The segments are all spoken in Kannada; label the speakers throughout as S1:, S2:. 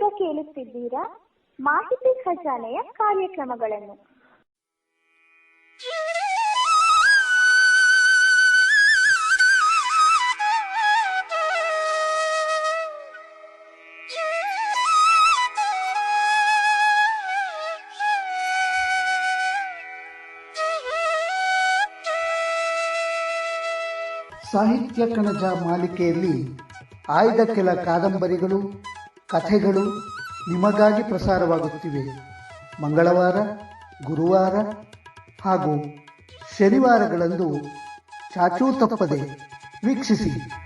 S1: ನೀವೀಗ ಕೇಳುತ್ತಿದ್ದೀರಾ ಮಾಹಿತಿ ಖಜಾನೆಯ ಕಾರ್ಯಕ್ರಮಗಳನ್ನು.
S2: ಸಾಹಿತ್ಯ ಕಣಜ ಮಾಲಿಕೆಯಲ್ಲಿ ಆಯ್ದ ಕೆಲ ಕಾದಂಬರಿಗಳು ಕಥೆಗಳು ನಿಮಗಾಗಿ ಪ್ರಸಾರವಾಗುತ್ತಿವೆ. ಮಂಗಳವಾರ ಗುರುವಾರ ಹಾಗೂ ಶನಿವಾರಗಳಂದು ಚಾಚೂ ತಪ್ಪದೆ ವೀಕ್ಷಿಸಿ.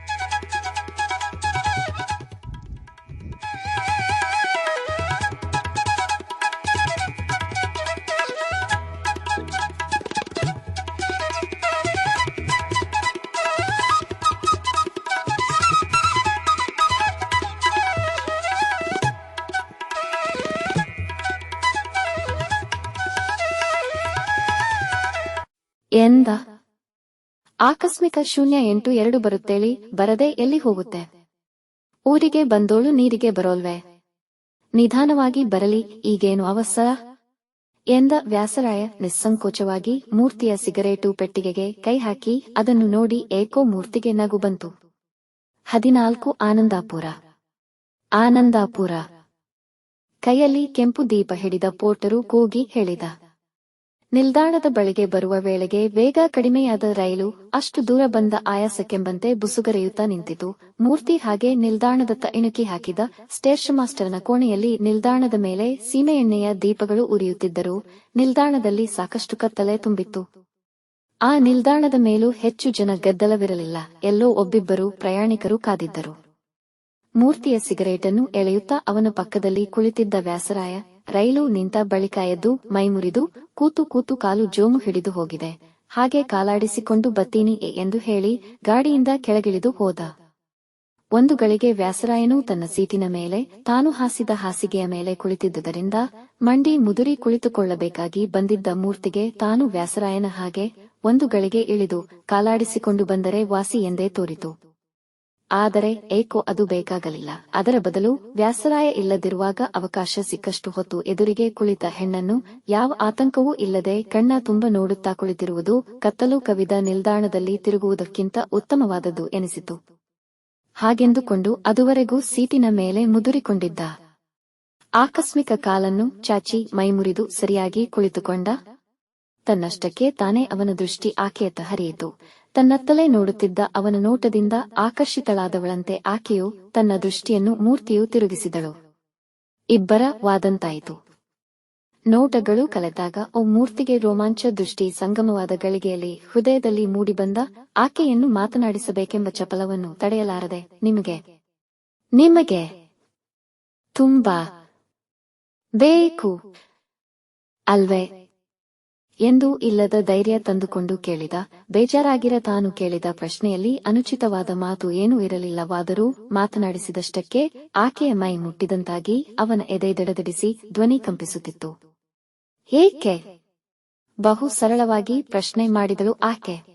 S3: ಎಂದ? ಆಕಸ್ಮಿಕ ಶೂನ್ಯ ಎಂಟು ಎರಡು ಬರುತ್ತೇಳಿ, ಬರದೆ ಎಲ್ಲಿ ಹೋಗುತ್ತೆ? ಊರಿಗೆ ಬಂದೋಳು ನೀರಿಗೆ ಬರೋಲ್ವೆ? ನಿಧಾನವಾಗಿ ಬರಲಿ, ಈಗೇನು ಅವಸರ ಎಂದ ವ್ಯಾಸರಾಯ ನಿಸ್ಸಂಕೋಚವಾಗಿ ಮೂರ್ತಿಯ ಸಿಗರೇಟು ಪೆಟ್ಟಿಗೆಗೆ ಕೈ ಹಾಕಿ ಅದನ್ನು ನೋಡಿ ಏಕೋ ಮೂರ್ತಿಗೆ ನಗು ಬಂತು. ಹದಿನಾಲ್ಕು ಆನಂದಾಪುರ. ಆನಂದಾಪುರ. ಕೈಯಲ್ಲಿ ಕೆಂಪು ದೀಪ ಹಿಡಿದ ಪೋರ್ಟರು ಕೂಗಿ ಹೇಳಿದ. ನಿಲ್ದಾಣದ ಬಳಿಗೆ ಬರುವ ವೇಳೆಗೆ ವೇಗ ಕಡಿಮೆಯಾದ ರೈಲು ಅಷ್ಟು ದೂರ ಬಂದ ಆಯಾಸಕ್ಕೆಂಬಂತೆ ಬುಸುಗರೆಯುತ್ತಾ ನಿಂತಿತು. ಮೂರ್ತಿ ಹಾಗೆ ನಿಲ್ದಾಣದತ್ತ ಇಣುಕಿ ಹಾಕಿದ ಸ್ಟೇಷನ್ ಮಾಸ್ಟರ್ನ ಕೋಣೆಯಲ್ಲಿ ನಿಲ್ದಾಣದ ಮೇಲೆ ಸೀಮೆ ಎಣ್ಣೆಯ ದೀಪಗಳು ಉರಿಯುತ್ತಿದ್ದರು. ನಿಲ್ದಾಣದಲ್ಲಿ ಸಾಕಷ್ಟು ಕತ್ತಲೆ ತುಂಬಿತ್ತು. ಆ ನಿಲ್ದಾಣದ ಮೇಲೂ ಹೆಚ್ಚು ಜನ ಗದ್ದಲವಿರಲಿಲ್ಲ. ಎಲ್ಲೋ ಒಬ್ಬಿಬ್ಬರು ಪ್ರಯಾಣಿಕರು ಕಾದಿದ್ದರು. ಮೂರ್ತಿಯ ಸಿಗರೇಟನ್ನು ಎಳೆಯುತ್ತಾ ಅವನ ಪಕ್ಕದಲ್ಲಿ ಕುಳಿತಿದ್ದ ವ್ಯಾಸರಾಯ, ರೈಲು ನಿಂತ ಬಳಿಕ ಎದ್ದು ಮೈಮುರಿದು ಕೂತು ಕೂತು ಕಾಲು ಜೋಮು ಹಿಡಿದು ಹೋಗಿದೆ. ಹಾಗೆ ಕಾಲಾಡಿಸಿಕೊಂಡು ಬತ್ತೀನಿ ಎಂದು ಹೇಳಿ ಗಾಡಿಯಿಂದ ಕೆಳಗಿಳಿದು ಹೋದ. ಒಂದು ಗಳಿಗೆ ವ್ಯಾಸರಾಯನೂ ತನ್ನ ಸೀಟಿನ ಮೇಲೆ, ತಾನು ಹಾಸಿದ ಹಾಸಿಗೆಯ ಮೇಲೆ ಕುಳಿತಿದ್ದುದರಿಂದ ಮಂಡಿ ಮುದುರಿ ಕುಳಿತುಕೊಳ್ಳಬೇಕಾಗಿ ಬಂದಿದ್ದ ಮೂರ್ತಿಗೆ ತಾನು ವ್ಯಾಸರಾಯನ ಹಾಗೆ ಒಂದು ಗಳಿಗೆ ಇಳಿದು ಕಾಲಾಡಿಸಿಕೊಂಡು ಬಂದರೆ ವಾಸಿ ಎಂದೇ ತೋರಿತು. ಆದರೆ ಏಕೋ ಅದು ಬೇಕಾಗಲಿಲ್ಲ. ಅದರ ಬದಲು ವ್ಯಾಸರಾಯ ಇಲ್ಲದಿರುವಾಗ ಅವಕಾಶ ಸಿಕ್ಕಷ್ಟು ಹೊತ್ತು ಎದುರಿಗೆ ಕುಳಿತ ಹೆಣ್ಣನ್ನು ಯಾವ ಆತಂಕವೂ ಇಲ್ಲದೆ ಕಣ್ಣ ತುಂಬ ನೋಡುತ್ತಾ ಕುಳಿತಿರುವುದು ಕತ್ತಲು ಕವಿದ ನಿಲ್ದಾಣದಲ್ಲಿ ತಿರುಗುವುದಕ್ಕಿಂತ ಉತ್ತಮವಾದದ್ದು ಎನಿಸಿತು. ಹಾಗೆಂದುಕೊಂಡು ಅದುವರೆಗೂ ಸೀಟಿನ ಮೇಲೆ ಮುದುರಿಕೊಂಡಿದ್ದ. ಆಕಸ್ಮಿಕ ಕಾಲನ್ನು ಚಾಚಿ ಮೈಮುರಿದು ಸರಿಯಾಗಿ ಕುಳಿತುಕೊಂಡ. ತನ್ನಷ್ಟಕ್ಕೆ ತಾನೇ ಅವನ ದೃಷ್ಟಿ ಆಕೆಯತ್ತ ಹರಿಯಿತು. ತನ್ನತ್ತಲೇ ನೋಡುತ್ತಿದ್ದ ಅವನ ನೋಟದಿಂದ ಆಕರ್ಷಿತಳಾದವಳಂತೆ ಆಕೆಯು ತನ್ನ ದೃಷ್ಟಿಯನ್ನು ಮೂರ್ತಿಯು ತಿರುಗಿಸಿದಳು. ಇಬ್ಬರ ವಾದಂತಾಯಿತು. ನೋಟಗಳು ಕಲೆದಾಗ ಓ ಮೂರ್ತಿಗೆ ರೋಮಾಂಚ ದೃಷ್ಟಿ ಸಂಗಮವಾದ ಗಳಿಗೆಯಲ್ಲಿ ಹೃದಯದಲ್ಲಿ ಮೂಡಿಬಂದ ಆಕೆಯನ್ನು ಮಾತನಾಡಿಸಬೇಕೆಂಬ ಚಪಲವನ್ನು ತಡೆಯಲಾರದೆ ನಿಮಗೆ ನಿಮಗೆ ತುಂಬಾ ಬೇಕು ಅಲ್ವೇ? ಎಂದು ಇಲ್ಲದ ಧೈರ್ಯ ತಂದುಕೊಂಡು ಕೇಳಿದ, ಬೇಜಾರಾಗಿರ ತಾನು ಕೇಳಿದ ಪ್ರಶ್ನೆಯಲ್ಲಿ ಅನುಚಿತವಾದ ಮಾತು ಏನೂ ಇರಲಿಲ್ಲವಾದರೂ ಮಾತನಾಡಿಸಿದಷ್ಟಕ್ಕೆ ಆಕೆಯ ಮೈ ಮುಟ್ಟಿದಂತಾಗಿ ಅವನ ಎದೆ ದಡದಡಿಸಿ ಧ್ವನಿ ಕಂಪಿಸುತ್ತಿತ್ತು. ಏಕೆ? ಬಹು ಸರಳವಾಗಿ ಪ್ರಶ್ನೆ ಮಾಡಿದಳು ಆಕೆ.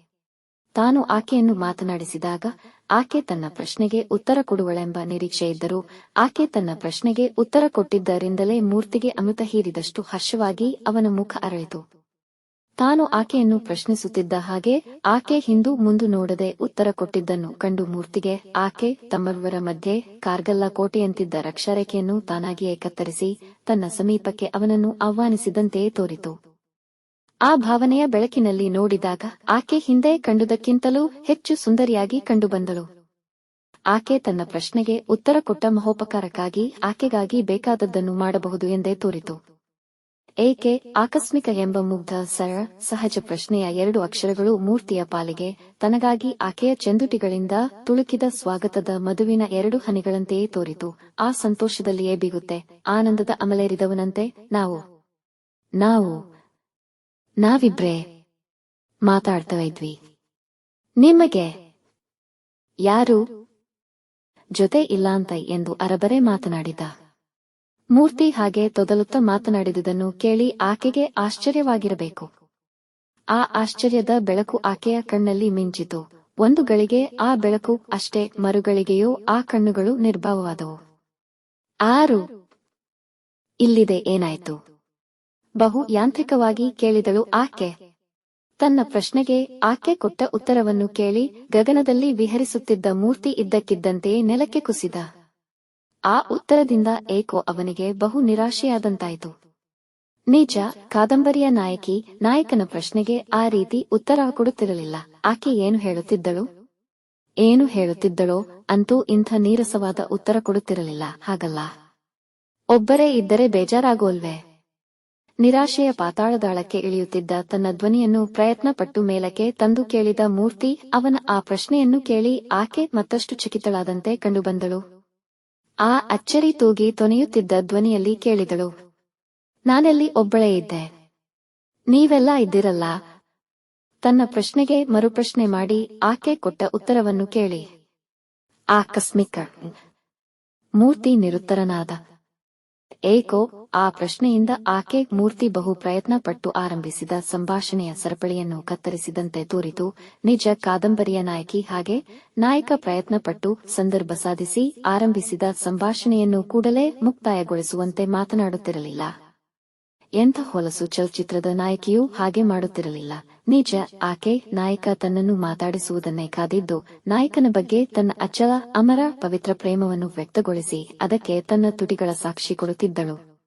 S3: ತಾನು ಆಕೆಯನ್ನು ಮಾತನಾಡಿಸಿದಾಗ ಆಕೆ ತನ್ನ ಪ್ರಶ್ನೆಗೆ ಉತ್ತರ ಕೊಡುವಳೆಂಬ ನಿರೀಕ್ಷೆ ಇದ್ದರೂ ಆಕೆ ತನ್ನ ಪ್ರಶ್ನೆಗೆ ಉತ್ತರ ಕೊಟ್ಟಿದ್ದರಿಂದಲೇ ಮೂರ್ತಿಗೆ ಅಮೃತ ಹೀರಿದಷ್ಟು ಹರ್ಷವಾಗಿ ಅವನ ಮುಖ ಅರಳಿತು. ತಾನು ಆಕೆಯನ್ನು ಪ್ರಶ್ನಿಸುತ್ತಿದ್ದ ಹಾಗೆ ಆಕೆ ಹಿಂದೂ ಮುಂದು ನೋಡದೆ ಉತ್ತರ ಕೊಟ್ಟಿದ್ದನ್ನು ಕಂಡು ಮೂರ್ತಿಗೆ ಆಕೆ ತಮ್ಮವರ ಮಧ್ಯೆ ಕಾರ್ಗಲ್ಲ ಕೋಟೆಯಂತಿದ್ದ ರಕ್ಷಾರೇಖೆಯನ್ನು ತಾನಾಗಿಯೇ ಕತ್ತರಿಸಿ ತನ್ನ ಸಮೀಪಕ್ಕೆ ಅವನನ್ನು ಆಹ್ವಾನಿಸಿದಂತೆಯೇ ತೋರಿತು. ಆ ಭಾವನೆಯ ಬೆಳಕಿನಲ್ಲಿ ನೋಡಿದಾಗ ಆಕೆ ಹಿಂದೆ ಕಂಡುದಕ್ಕಿಂತಲೂ ಹೆಚ್ಚು ಸುಂದರಿಯಾಗಿ ಕಂಡುಬಂದಳು. ಆಕೆ ತನ್ನ ಪ್ರಶ್ನೆಗೆ ಉತ್ತರ ಕೊಟ್ಟ ಮಹೋಪಕಾರಕ್ಕಾಗಿ ಆಕೆಗಾಗಿ ಬೇಕಾದದ್ದನ್ನು ಮಾಡಬಹುದು ಎಂದೇ ತೋರಿತು. ಏಕೆ ಆಕಸ್ಮಿಕ ಎಂಬ ಮುಗ್ಧ ಸರ ಸಹಜ ಪ್ರಶ್ನೆಯ ಎರಡು ಅಕ್ಷರಗಳು ಮೂರ್ತಿಯ ಪಾಲಿಗೆ ತನಗಾಗಿ ಆಕೆಯ ಚೆಂದುಟಿಗಳಿಂದ ತುಳುಕಿದ ಸ್ವಾಗತದ ಮದುವಿನ ಎರಡು ಹನಿಗಳಂತೆಯೇ ತೋರಿತು. ಆ ಸಂತೋಷದಲ್ಲಿಯೇ ಬಿಗುತ್ತೆ. ಆನಂದದ ಅಮಲೇರಿದವನಂತೆ ನಾವು. ನಾವು. ನಾವಿಬ್ರೇ ಮಾತಾಡ್ತಾ ಇದ್ವಿ. ನಿಮಗೆ ಯಾರು ಜೊತೆ ಇಲ್ಲಾಂತ ಎಂದು ಅರಬರೆ ಮಾತನಾಡಿದ. ಮೂರ್ತಿ ಹಾಗೆ ತೊದಲುತ್ತ ಮಾತನಾಡಿದುದನ್ನು ಕೇಳಿ ಆಕೆಗೆ ಆಶ್ಚರ್ಯವಾಗಿರಬೇಕು. ಆ ಆಶ್ಚರ್ಯದ ಬೆಳಕು ಆಕೆಯ ಕಣ್ಣಲ್ಲಿ ಮಿಂಚಿತು. ಒಂದು ಗಳಿಗೆ ಆ ಬೆಳಕು ಅಷ್ಟೇ, ಮರುಗಳಿಗೆಯೂ ಆ ಕಣ್ಣುಗಳು ನಿರ್ಭಾವವಾದವು. ಆರು. ಇಲ್ಲಿದೆ, ಏನಾಯ್ತು? ಬಹು ಯಾಂತ್ರಿಕವಾಗಿ ಕೇಳಿದಳು ಆಕೆ. ತನ್ನ ಪ್ರಶ್ನೆಗೆ ಆಕೆ ಕೊಟ್ಟ ಉತ್ತರವನ್ನು ಕೇಳಿ ಗಗನದಲ್ಲಿ ವಿಹರಿಸುತ್ತಿದ್ದ ಮೂರ್ತಿ ಇದ್ದಕ್ಕಿದ್ದಂತೆಯೇ ನೆಲಕ್ಕೆ ಕುಸಿದ. ಆ ಉತ್ತರದಿಂದ ಏಕೋ ಅವನಿಗೆ ಬಹು ನಿರಾಶೆಯಾದಂತಾಯಿತು. ನಿಜ, ಕಾದಂಬರಿಯ ನಾಯಕಿ ನಾಯಕನ ಪ್ರಶ್ನೆಗೆ ಆ ರೀತಿ ಉತ್ತರ ಕೊಡುತ್ತಿರಲಿಲ್ಲ. ಆಕೆ ಏನು ಹೇಳುತ್ತಿದ್ದಳು? ಏನು ಹೇಳುತ್ತಿದ್ದಳೋ ಅಂತೂ ಇಂಥ ನೀರಸವಾದ ಉತ್ತರ ಕೊಡುತ್ತಿರಲಿಲ್ಲ. ಹಾಗಲ್ಲ. ಒಬ್ಬರೇ ಇದ್ದರೆ ಬೇಜಾರಾಗೋಲ್ವೆ? ನಿರಾಶೆಯ ಪಾತಾಳದಾಳಕ್ಕೆ ಇಳಿಯುತ್ತಿದ್ದ ತನ್ನ ಧ್ವನಿಯನ್ನು ಪ್ರಯತ್ನಪಟ್ಟು ಮೇಲಕ್ಕೆ ತಂದು ಕೇಳಿದ ಮೂರ್ತಿ ಅವನ ಆ ಪ್ರಶ್ನೆಯನ್ನು ಕೇಳಿ ಆಕೆ ಮತ್ತಷ್ಟು ಚಕಿತಳಾದಂತೆ ಕಂಡುಬಂದಳು. ಆ ಅಚ್ಚರಿ ತೂಗಿ ತೊನೆಯುತ್ತಿದ್ದ ಧ್ವನಿಯಲ್ಲಿ ಕೇಳಿದಳು. ನಾನೆಲ್ಲಿ ಒಬ್ಬಳೇ ಇದ್ದೆ. ನೀವೆಲ್ಲ ಇದ್ದಿರಲ್ಲ? ತನ್ನ ಪ್ರಶ್ನೆಗೆ ಮರುಪ್ರಶ್ನೆ ಮಾಡಿ ಆಕೆ ಕೊಟ್ಟ ಉತ್ತರವನ್ನು ಕೇಳಿ. ಆಕಸ್ಮಿಕ. ಮೂರ್ತಿ ನಿರುತ್ತರನಾದ. ಏಕೋ ಆ ಪ್ರಶ್ನೆಯಿಂದ ಆಕೆ ಮೂರ್ತಿ ಬಹು ಪ್ರಯತ್ನ ಪಟ್ಟು ಆರಂಭಿಸಿದ ಸಂಭಾಷಣೆಯ ಸರಪಳಿಯನ್ನು ಕತ್ತರಿಸಿದಂತೆ ತೋರಿತು ನಿಜ ಕಾದಂಬರಿಯ ನಾಯಕಿ ಹಾಗೆ ನಾಯಕ ಪ್ರಯತ್ನ ಪಟ್ಟು ಸಂದರ್ಭ ಸಾಧಿಸಿ ಆರಂಭಿಸಿದ ಸಂಭಾಷಣೆಯನ್ನು ಕೂಡಲೇ ಮುಕ್ತಾಯಗೊಳಿಸುವಂತೆ ಮಾತನಾಡುತ್ತಿರಲಿಲ್ಲ. ಎಂಥ ಹೊಲಸು ಚಲಚಿತ್ರದ ನಾಯಕಿಯೂ ಹಾಗೆ ಮಾಡುತ್ತಿರಲಿಲ್ಲ. ನಿಜ ಆಕೆ ನಾಯಕ ತನ್ನನ್ನು ಮಾತಾಡಿಸುವುದನ್ನೇ ಕಾದಿದ್ದು, ನಾಯಕನ ಬಗ್ಗೆ ತನ್ನ ಅಚಲ, ಅಮರ, ಪವಿತ್ರ ಪ್ರೇಮವನ್ನು ವ್ಯಕ್ತಗೊಳಿಸಿ ಅದಕ್ಕೆ ತನ್ನ ತುಟಿಗಳ ಸಾಕ್ಷಿ ಕೊಡುತ್ತಿದ್ದಳು.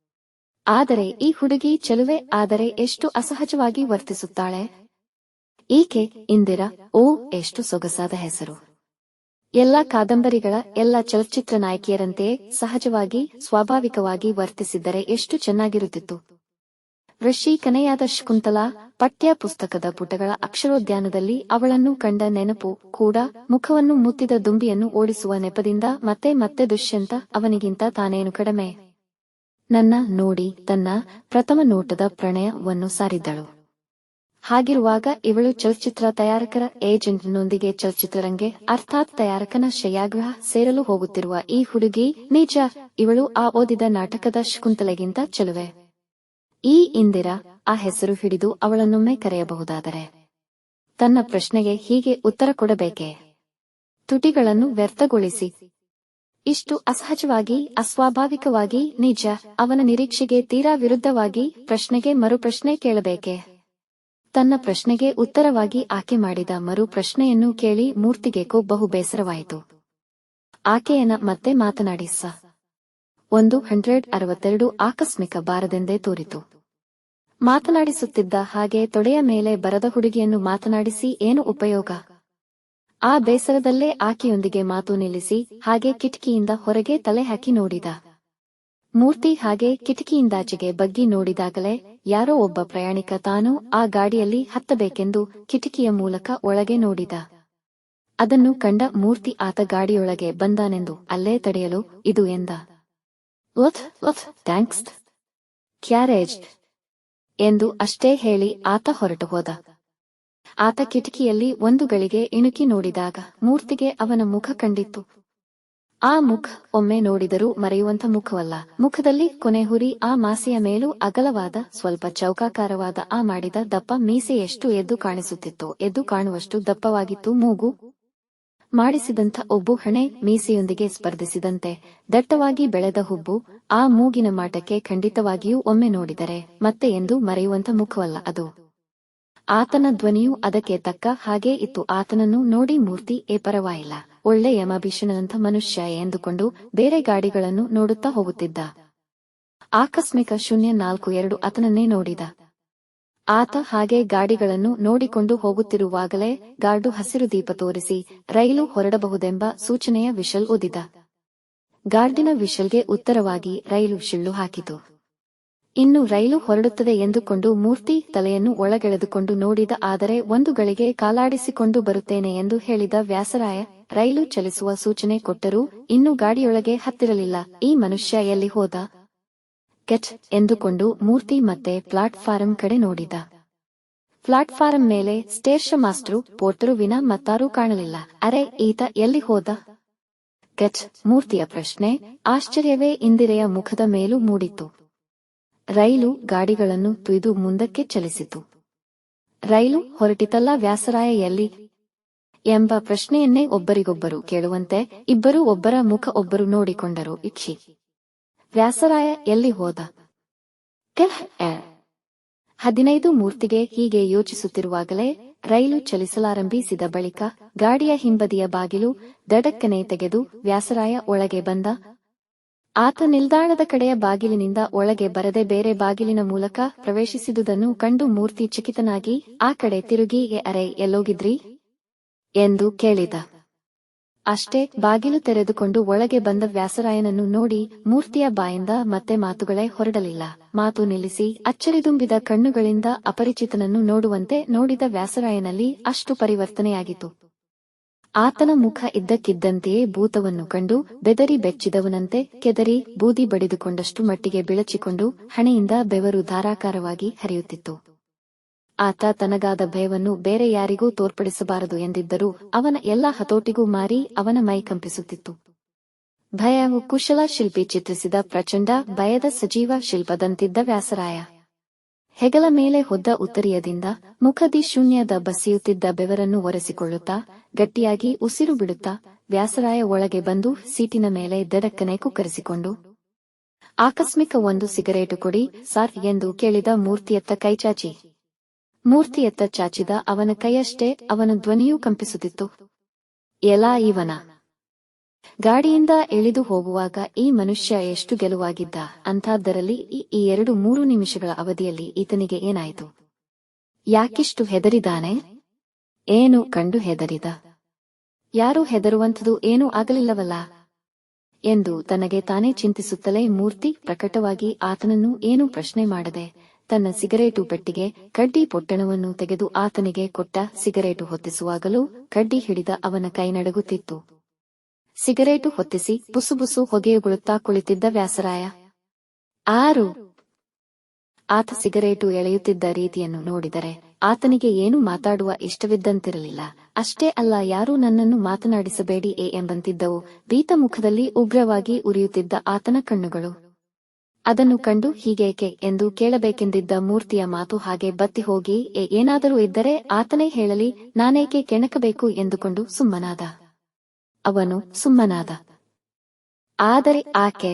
S3: ಆದರೆ ಈ ಹುಡುಗಿ ಚೆಲುವೆ ಆದರೆ ಎಷ್ಟು ಅಸಹಜವಾಗಿ ವರ್ತಿಸುತ್ತಾಳೆ? ಈಕೆ ಇಂದಿರಾ, ಓ, ಎಷ್ಟು ಸೊಗಸಾದ ಹೆಸರು. ಎಲ್ಲ ಕಾದಂಬರಿಗಳ, ಎಲ್ಲ ಚಲಚಿತ್ರ ನಾಯಕಿಯರಂತೆಯೇ ಸಹಜವಾಗಿ, ಸ್ವಾಭಾವಿಕವಾಗಿ ವರ್ತಿಸಿದ್ದರೆ ಎಷ್ಟು ಚೆನ್ನಾಗಿರುತ್ತಿತ್ತು. ಋಷಿ ಕನೆಯಾದ ಶಕುಂತಲಾ ಪಠ್ಯ ಪುಸ್ತಕದ ಪುಟಗಳ ಅಕ್ಷರೋದ್ಯಾನದಲ್ಲಿ ಅವಳನ್ನು ಕಂಡ ನೆನಪು ಕೂಡ ಮುಖವನ್ನು ಮುತ್ತಿದ ದುಂಬಿಯನ್ನು ಓಡಿಸುವ ನೆಪದಿಂದ ಮತ್ತೆ ಮತ್ತೆ ದುಷ್ಯಂತ ಅವನಿಗಿಂತ ತಾನೇನು ಕಡಿಮೆ. ನನ್ನ ನೋಡಿ ತನ್ನ ಪ್ರಥಮ ನೋಟದ ಪ್ರಣಯವನ್ನು ಸಾರಿದ್ದಳು ಹಾಗಿರುವಾಗ ಇವಳು ಚಲಚಿತ್ರ ತಯಾರಕರ ಏಜೆಂಟ್ನೊಂದಿಗೆ ಚಲಚಿತ್ರರಂಗೆ ಅರ್ಥಾತ್ ತಯಾರಕನ ಶಯ್ಯಾಗ್ರಹ ಸೇರಲು ಹೋಗುತ್ತಿರುವ ಈ ಹುಡುಗಿ, ನಿಜ ಇವಳು ಆ ಓದಿದ ನಾಟಕದ ಶಕುಂತಲೆಗಿಂತ ಚೆಲುವೆ. ಈ ಇಂದಿರಾ ಆ ಹೆಸರು ಹಿಡಿದು ಅವಳನ್ನೊಮ್ಮೆ ಕರೆಯಬಹುದಾದರೆ? ತನ್ನ ಪ್ರಶ್ನೆಗೆ ಹೀಗೆ ಉತ್ತರ ಕೊಡಬೇಕೆ? ತುಟಿಗಳನ್ನು ವ್ಯರ್ಥಗೊಳಿಸಿ. ಇಷ್ಟು ಅಸಹಜವಾಗಿ, ಅಸ್ವಾಭಾವಿಕವಾಗಿ, ನಿಜ, ಅವನ ನಿರೀಕ್ಷೆಗೆ ತೀರಾ ವಿರುದ್ಧವಾಗಿ ಪ್ರಶ್ನೆಗೆ ಮರುಪ್ರಶ್ನೆ ಕೇಳಬೇಕೆ? ತನ್ನ ಪ್ರಶ್ನೆಗೆ ಉತ್ತರವಾಗಿ ಆಕೆ ಮಾಡಿದ ಮರು ಪ್ರಶ್ನೆಯನ್ನು ಕೇಳಿ ಮೂರ್ತಿಗೆಕೋ ಬಹು ಬೇಸರವಾಯಿತು ಆಕೆಯನ್ನ ಮತ್ತೆ ಮಾತನಾಡಿಸ ಒಂದು ಹಂಡ್ರೆಡ್ ಅರವತ್ತೆರಡು ಆಕಸ್ಮಿಕ ಬಾರದೆಂದೇ ತೋರಿತು. ಮಾತನಾಡಿಸುತ್ತಿದ್ದ ಹಾಗೆ ತೊಡೆಯ ಮೇಲೆ ಬರದ ಹುಡುಗಿಯನ್ನು ಮಾತನಾಡಿಸಿ, ಏನು ಉಪಯೋಗ? ಆ ಬೇಸರದಲ್ಲೇ ಆಕೆಯೊಂದಿಗೆ ಮಾತು ನಿಲ್ಲಿಸಿ, ಹಾಗೆ ಕಿಟಕಿಯಿಂದ ಹೊರಗೆ ತಲೆ ಹಾಕಿ ನೋಡಿದ. ಮೂರ್ತಿ ಹಾಗೆ ಕಿಟಕಿಯಿಂದಾಚೆಗೆ ಬಗ್ಗಿ ನೋಡಿದಾಗಲೇ ಯಾರೋ ಒಬ್ಬ ಪ್ರಯಾಣಿಕ ತಾನು ಆ ಗಾಡಿಯಲ್ಲಿ ಹತ್ತಬೇಕೆಂದು ಕಿಟಕಿಯ ಮೂಲಕ ಒಳಗೆ ನೋಡಿದ. ಅದನ್ನು ಕಂಡ ಮೂರ್ತಿ ಆತ ಗಾಡಿಯೊಳಗೆ ಬಂದಾನೆಂದು ಅಲ್ಲೇ ತಡೆಯಲು ಇದು ಎಂದ. ಒತ್ ಒತ್ ಥ್ಯಾಂಕ್ಸ್ ಕ್ಯಾರೇಜ್ ಎಂದು ಅಷ್ಟೇ ಹೇಳಿ ಆತ ಹೊರಟು ಹೋದ. ಆತ ಕಿಟಕಿಯಲ್ಲಿ ಒಂದು ಗಳಿಗೆ ಇಣುಕಿ ನೋಡಿದಾಗ ಮೂರ್ತಿಗೆ ಅವನ ಮುಖ ಕಂಡಿತ್ತು. ಆ ಮುಖ ಒಮ್ಮೆ ನೋಡಿದರೂ ಮರೆಯುವಂತ ಮುಖವಲ್ಲ. ಮುಖದಲ್ಲಿ ಕೊನೆಹುರಿ ಆ ಮಾಸೆಯ ಮೇಲೂ ಅಗಲವಾದ, ಸ್ವಲ್ಪ ಚೌಕಾಕಾರವಾದ ಆ ಮಾಡಿದ ದಪ್ಪ ಮೀಸೆ ಎಷ್ಟು ಎದ್ದು ಕಾಣಿಸುತ್ತಿತ್ತು. ಎದ್ದು ಕಾಣುವಷ್ಟು ದಪ್ಪವಾಗಿತ್ತು, ಮೂಗು ಮಾಡಿಸಿದಂಥ ಒಬ್ಬು ಹಣೆ ಮೀಸೆಯೊಂದಿಗೆ ಸ್ಪರ್ಧಿಸಿದಂತೆ ದಟ್ಟವಾಗಿ ಬೆಳೆದ ಹುಬ್ಬು ಆ ಮೂಗಿನ ಮಾಟಕ್ಕೆ ಖಂಡಿತವಾಗಿಯೂ ಒಮ್ಮೆ ನೋಡಿದರೆ ಮತ್ತೆ ಎಂದು ಮರೆಯುವಂತ ಮುಖವಲ್ಲ ಅದು. ಆತನ ಧ್ವನಿಯು ಅದಕ್ಕೆ ತಕ್ಕ ಹಾಗೆ ಇತ್ತು. ಆತನನ್ನು ನೋಡಿ ಮೂರ್ತಿ, ಏ ಪರವಾಗಿಲ್ಲ, ಒಳ್ಳೆ ಯಮಭೀಷಣನಂಥ ಮನುಷ್ಯ ಎಂದುಕೊಂಡು ಬೇರೆ ಗಾಡಿಗಳನ್ನು ನೋಡುತ್ತಾ ಹೋಗುತ್ತಿದ್ದ. ಆಕಸ್ಮಿಕ ಶೂನ್ಯ ನಾಲ್ಕು ಎರಡು ಆತನನ್ನೇ ನೋಡಿದ. ಆತ ಹಾಗೆ ಗಾಡಿಗಳನ್ನು ನೋಡಿಕೊಂಡು ಹೋಗುತ್ತಿರುವಾಗಲೇ ಗಾರ್ಡು ಹಸಿರು ದೀಪ ತೋರಿಸಿ, ರೈಲು ಹೊರಡಬಹುದೆಂಬ ಸೂಚನೆಯ ವಿಷಲ್ ಓದಿದ. ಗಾರ್ಡಿನ ವಿಷಲ್ಗೆ ಉತ್ತರವಾಗಿ ರೈಲು ಶಿಳ್ಳು ಹಾಕಿತು. ಇನ್ನು ರೈಲು ಹೊರಡುತ್ತದೆ ಎಂದುಕೊಂಡು ಮೂರ್ತಿ ತಲೆಯನ್ನು ಒಳಗೆಳೆದುಕೊಂಡು ನೋಡಿದ ಆದರೆ ಒಂದು ಗಳಿಗೆ ಕಾಲಾಡಿಸಿಕೊಂಡು ಬರುತ್ತೇನೆ ಎಂದು ಹೇಳಿದ ವ್ಯಾಸರಾಯ, ರೈಲು ಚಲಿಸುವ ಸೂಚನೆ ಕೊಟ್ಟರೂ ಇನ್ನು ಗಾಡಿಯೊಳಗೆ ಹತ್ತಿರಲಿಲ್ಲ. ಈ ಮನುಷ್ಯ ಎಲ್ಲಿ ಹೋದ? ಕೆಚ್ ಎಂದುಕೊಂಡು ಮೂರ್ತಿ ಮತ್ತೆ ಪ್ಲಾಟ್ಫಾರಂ ಕಡೆ ನೋಡಿದ. ಪ್ಲಾಟ್ಫಾರಂ ಮೇಲೆ ಸ್ಟೇರ್ಷ ಮಾಸ್ಟ್ರು, ಪೋರ್ಟರು ವಿನ ಮತ್ತಾರೂ ಕಾಣಲಿಲ್ಲ. ಅರೆ, ಈತ ಎಲ್ಲಿ ಹೋದ? ಕೆಚ್ ಮೂರ್ತಿಯ ಪ್ರಶ್ನೆ ಆಶ್ಚರ್ಯವೇ ಇಂದಿರೆಯ ಮುಖದ ಮೇಲೂ ಮೂಡಿತು ರೈಲು ಗಾಡಿಗಳನ್ನು ತುಯ್ದು ಮುಂದಕ್ಕೆ ಚಲಿಸಿತು. ರೈಲು ಹೊರಟಿತಲ್ಲ ವ್ಯಾಸರಾಯ ಎಲ್ಲಿ? ಎಂಬ ಪ್ರಶ್ನೆಯನ್ನೇ ಒಬ್ಬರಿಗೊಬ್ಬರು ಕೇಳುವಂತೆ ಇಬ್ಬರೂ ಒಬ್ಬರ ಮುಖ ಒಬ್ಬರು ನೋಡಿಕೊಂಡರು ಇಕ್ಷಿ. ವ್ಯಾಸರಾಯ ಎಲ್ಲಿ ಹೋದ. ಹದಿನೈದು ಮೂರ್ತಿಗೆ ಹೀಗೆ ಯೋಚಿಸುತ್ತಿರುವಾಗಲೇ ರೈಲು ಚಲಿಸಲಾರಂಭಿಸಿದ ಬಳಿಕ ಗಾಡಿಯ ಹಿಂಬದಿಯ ಬಾಗಿಲು ದಡಕ್ಕನೆ ತೆಗೆದು ವ್ಯಾಸರಾಯ ಒಳಗೆ ಬಂದ. ಆತ ನಿಲ್ದಾಣದ ಕಡೆಯ ಬಾಗಿಲಿನಿಂದ ಒಳಗೆ ಬರದೆ ಬೇರೆ ಬಾಗಿಲಿನ ಮೂಲಕ ಪ್ರವೇಶಿಸಿದುದನ್ನು ಕಂಡು ಮೂರ್ತಿ ಚಕಿತನಾಗಿ ಆ ಕಡೆ ತಿರುಗಿ, ಎ, ಅರೆ, ಎಲ್ಲೋಗಿದ್ರಿ? ಎಂದು ಕೇಳಿದ. ಅಷ್ಟೇ ಬಾಗಿಲು ತೆರೆದುಕೊಂಡು ಒಳಗೆ ಬಂದ ವ್ಯಾಸರಾಯನನ್ನು ನೋಡಿ ಮೂರ್ತಿಯ ಬಾಯಿಂದ ಮತ್ತೆ ಮಾತುಗಳೇ ಹೊರಡಲಿಲ್ಲ. ಮಾತು ನಿಲ್ಲಿಸಿ ಅಚ್ಚರಿದುಂಬಿದ ಕಣ್ಣುಗಳಿಂದ ಅಪರಿಚಿತನನ್ನು ನೋಡುವಂತೆ ನೋಡಿದ ವ್ಯಾಸರಾಯನಲ್ಲಿ ಅಷ್ಟು ಪರಿವರ್ತನೆಯಾಗಿತ್ತು. ಆತನ ಮುಖ ಇದ್ದಕ್ಕಿದ್ದಂತೆಯೇ ಭೂತವನ್ನು ಕಂಡು ಬೆದರಿ ಬೆಚ್ಚಿದವನಂತೆ ಕೆದರಿ ಬೂದಿ ಬಡಿದುಕೊಂಡಷ್ಟು ಮಟ್ಟಿಗೆ ಬಿಳಚಿಕೊಂಡು ಹಣೆಯಿಂದ ಬೆವರು ಧಾರಾಕಾರವಾಗಿ ಹರಿಯುತ್ತಿತ್ತು. ಆತ ತನಗಾದ ಭಯವನ್ನು ಬೇರೆ ಯಾರಿಗೂ ತೋರ್ಪಡಿಸಬಾರದು ಎಂದಿದ್ದರೂ ಅವನ ಎಲ್ಲ ಹತೋಟಿಗೂ ಮಾರಿ ಅವನ ಮೈ ಕಂಪಿಸುತ್ತಿತ್ತು. ಭಯವು ಕುಶಲ ಶಿಲ್ಪಿ ಚಿತ್ರಿಸಿದ ಪ್ರಚಂಡ, ಭಯದ ಸಜೀವ ಶಿಲ್ಪದಂತಿದ್ದ ವ್ಯಾಸರಾಯ. ಹೆಗಲ ಮೇಲೆ ಹೊದ್ದ ಉತ್ತರಿಯದಿಂದ ಮುಖದಿ ಶೂನ್ಯದ ಬಸಿಯುತ್ತಿದ್ದ ಬೆವರನ್ನು ಒರೆಸಿಕೊಳ್ಳುತ್ತಾ, ಗಟ್ಟಿಯಾಗಿ ಉಸಿರು ಬಿಡುತ್ತಾ, ವ್ಯಾಸರಾಯ ಒಳಗೆ ಬಂದು ಸೀಟಿನ ಮೇಲೆ ದಡಕ್ಕನೆ ಕುಕ್ಕರಿಸಿಕೊಂಡು, ಆಕಸ್ಮಿಕ ಒಂದು ಸಿಗರೇಟು ಕೊಡಿ ಸಾರ್ ಎಂದು ಕೇಳಿದ ಮೂರ್ತಿಯತ್ತ ಕೈಚಾಚಿ. ಮೂರ್ತಿಯತ್ತ ಚಾಚಿದ ಅವನ ಕೈಯಷ್ಟೇ ಅವನ ಧ್ವನಿಯೂ ಕಂಪಿಸುತ್ತಿತ್ತು. ಎಲಾ ಇವನ ಗಾಡಿಯಿಂದ ಇಳಿದು ಹೋಗುವಾಗ ಈ ಮನುಷ್ಯ ಎಷ್ಟು ಗೆಲುವಾಗಿದ್ದ? ಅಂಥದ್ದರಲ್ಲಿ ಈ- ಎರಡು ಮೂರು ನಿಮಿಷಗಳ ಅವಧಿಯಲ್ಲಿ ಈತನಿಗೆ ಏನಾಯಿತು? ಯಾಕಿಷ್ಟು ಹೆದರಿದಾನೆ? ಏನು ಕಂಡು ಹೆದರಿದ? ಯಾರು ಹೆದರುವಂಥದ್ದು ಏನೂ ಆಗಲಿಲ್ಲವಲ್ಲ? ಎಂದು ತನಗೆ ತಾನೇ ಚಿಂತಿಸುತ್ತಲೇ ಮೂರ್ತಿ ಪ್ರಕಟವಾಗಿ ಆತನನ್ನು ಏನೂ ಪ್ರಶ್ನೆ ಮಾಡದೆ ತನ್ನ ಸಿಗರೇಟು ಪೆಟ್ಟಿಗೆ ಕಡ್ಡಿ ಪೊಟ್ಟಣವನ್ನು ತೆಗೆದು ಆತನಿಗೆ ಕೊಟ್ಟ ಸಿಗರೇಟು ಹೊತ್ತಿಸುವಾಗಲೂ ಕಡ್ಡಿ ಹಿಡಿದ ಅವನ ಕೈ ನಡಗುತ್ತಿತ್ತು. ಸಿಗರೇಟು ಹೊತ್ತಿಸಿ ಬುಸುಬುಸು ಹೊಗೆಯುಗುಳುತ್ತಾ ಕುಳಿತಿದ್ದ ವ್ಯಾಸರಾಯ. ಆರು. ಆತ ಸಿಗರೇಟು ಎಳೆಯುತ್ತಿದ್ದ ರೀತಿಯನ್ನು ನೋಡಿದರೆ ಆತನಿಗೆ ಏನು ಮಾತಾಡುವ ಇಷ್ಟವಿದ್ದಂತಿರಲಿಲ್ಲ. ಅಷ್ಟೇ ಅಲ್ಲ, ಯಾರೂ ನನ್ನನ್ನು ಮಾತನಾಡಿಸಬೇಡಿ ಎಂಬಂತಿದ್ದವು. ಭೀತ ಮುಖದಲ್ಲಿ ಉಗ್ರವಾಗಿ ಉರಿಯುತ್ತಿದ್ದ ಆತನ ಕಣ್ಣುಗಳು. ಅದನ್ನು ಕಂಡು ಹೀಗೇಕೆ ಎಂದು ಕೇಳಬೇಕೆಂದಿದ್ದ ಮೂರ್ತಿಯ ಮಾತು ಹಾಗೆ ಬತ್ತಿ ಹೋಗಿ "ಏ, ಏನಾದರೂ ಇದ್ದರೆ ಆತನೇ ಹೇಳಲಿ ನಾನೇಕೆ ಕೆಣಕಬೇಕು? ಎಂದುಕೊಂಡು ಸುಮ್ಮನಾದ. ಅವನು ಸುಮ್ಮನಾದ. ಆದರೆ ಆಕೆ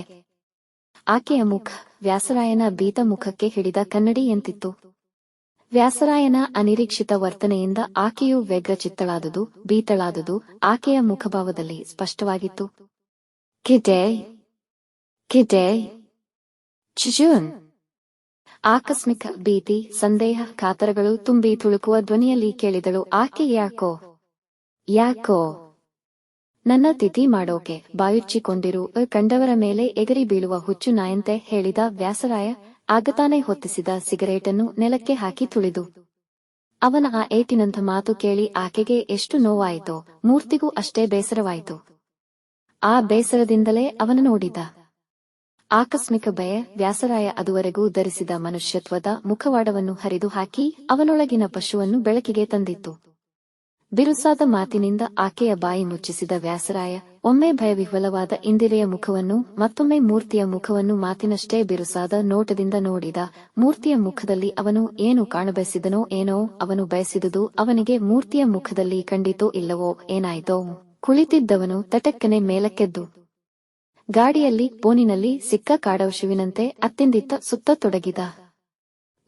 S3: ಆಕೆಯ ಮುಖ ವ್ಯಾಸರಾಯನ ಬೀತ ಮುಖಕ್ಕೆ ಹಿಡಿದ ಕನ್ನಡಿಯಂತಿತ್ತು ವ್ಯಾಸರಾಯನ ಅನಿರೀಕ್ಷಿತ ವರ್ತನೆಯಿಂದ ಆಕೆಯು ವ್ಯಗ್ರಚಿತ್ತಳಾದುದು ಬೀತಳಾದುದು ಆಕೆಯ ಮುಖಭಾವದಲ್ಲಿ ಸ್ಪಷ್ಟವಾಗಿತ್ತು. ಕಿಟೇ ಕಿಡೆ ಚಿಜುನ್ ಆಕಸ್ಮಿಕ ಭೀತಿ, ಸಂದೇಹ, ಕಾತರಗಳು ತುಂಬಿ ತುಳುಕುವ ಧ್ವನಿಯಲ್ಲಿ ಕೇಳಿದಳು ಆಕೆ, ಯಾಕೋ? ಯಾಕೋ? ನನ್ನ ತಿಥಿ ಮಾಡೋಕೆ ಬಾಯುಚ್ಚಿಕೊಂಡಿರು ಕಂಡವರ ಮೇಲೆ ಎಗರಿ ಬೀಳುವ ಹುಚ್ಚು ನಾಯಂತೆ, ಹೇಳಿದ ವ್ಯಾಸರಾಯ ಆಗತಾನೆ ಹೊತ್ತಿಸಿದ ಸಿಗರೇಟನ್ನು ನೆಲಕ್ಕೆ ಹಾಕಿ ತುಳಿದು. ಅವನ ಆ ಏಟಿನಂಥ ಮಾತು ಕೇಳಿ ಆಕೆಗೆ ಎಷ್ಟು ನೋವಾಯಿತೋ, ಮೂರ್ತಿಗೂ ಅಷ್ಟೇ ಬೇಸರವಾಯಿತು. ಆ ಬೇಸರದಿಂದಲೇ ಅವನ ನೋಡಿದ. ಆಕಸ್ಮಿಕ ಭಯ ವ್ಯಾಸರಾಯ ಅದುವರೆಗೂ ಧರಿಸಿದ ಮನುಷ್ಯತ್ವದ ಮುಖವಾಡವನ್ನು ಹರಿದು ಹಾಕಿ ಅವನೊಳಗಿನ ಪಶುವನ್ನು ಬೆಳಕಿಗೆ ತಂದಿತ್ತು. ಬಿರುಸಾದ ಮಾತಿನಿಂದ ಆಕೆಯ ಬಾಯಿ ಮುಚ್ಚಿಸಿದ ವ್ಯಾಸರಾಯ, ಒಮ್ಮೆ ಭಯವಿಹ್ವಲವಾದ ಇಂದಿರೆಯ ಮುಖವನ್ನು, ಮತ್ತೊಮ್ಮೆ ಮೂರ್ತಿಯ ಮುಖವನ್ನು ಮಾತಿನಷ್ಟೇ ಬಿರುಸಾದ ನೋಟದಿಂದ ನೋಡಿದ ಮೂರ್ತಿಯ ಮುಖದಲ್ಲಿ ಅವನು ಏನು ಕಾಣಬಯಸಿದನೋ ಏನೋ ಅವನು ಬಯಸಿದುದು ಅವನಿಗೆ ಮೂರ್ತಿಯ ಮುಖದಲ್ಲಿ ಕಂಡಿತೋ ಇಲ್ಲವೋ ಏನಾಯಿತೋ. ಕುಳಿತಿದ್ದವನು ತಟಕ್ಕನೆ ಮೇಲಕ್ಕೆದ್ದು. ಗಾಡಿಯಲ್ಲಿ ಬೋನಿನಲ್ಲಿ ಸಿಕ್ಕ ಕಾಡವಶುವಿನಂತೆ ಅತ್ತಿಂದಿತ್ತ ಸುತ್ತ ತೊಡಗಿದ.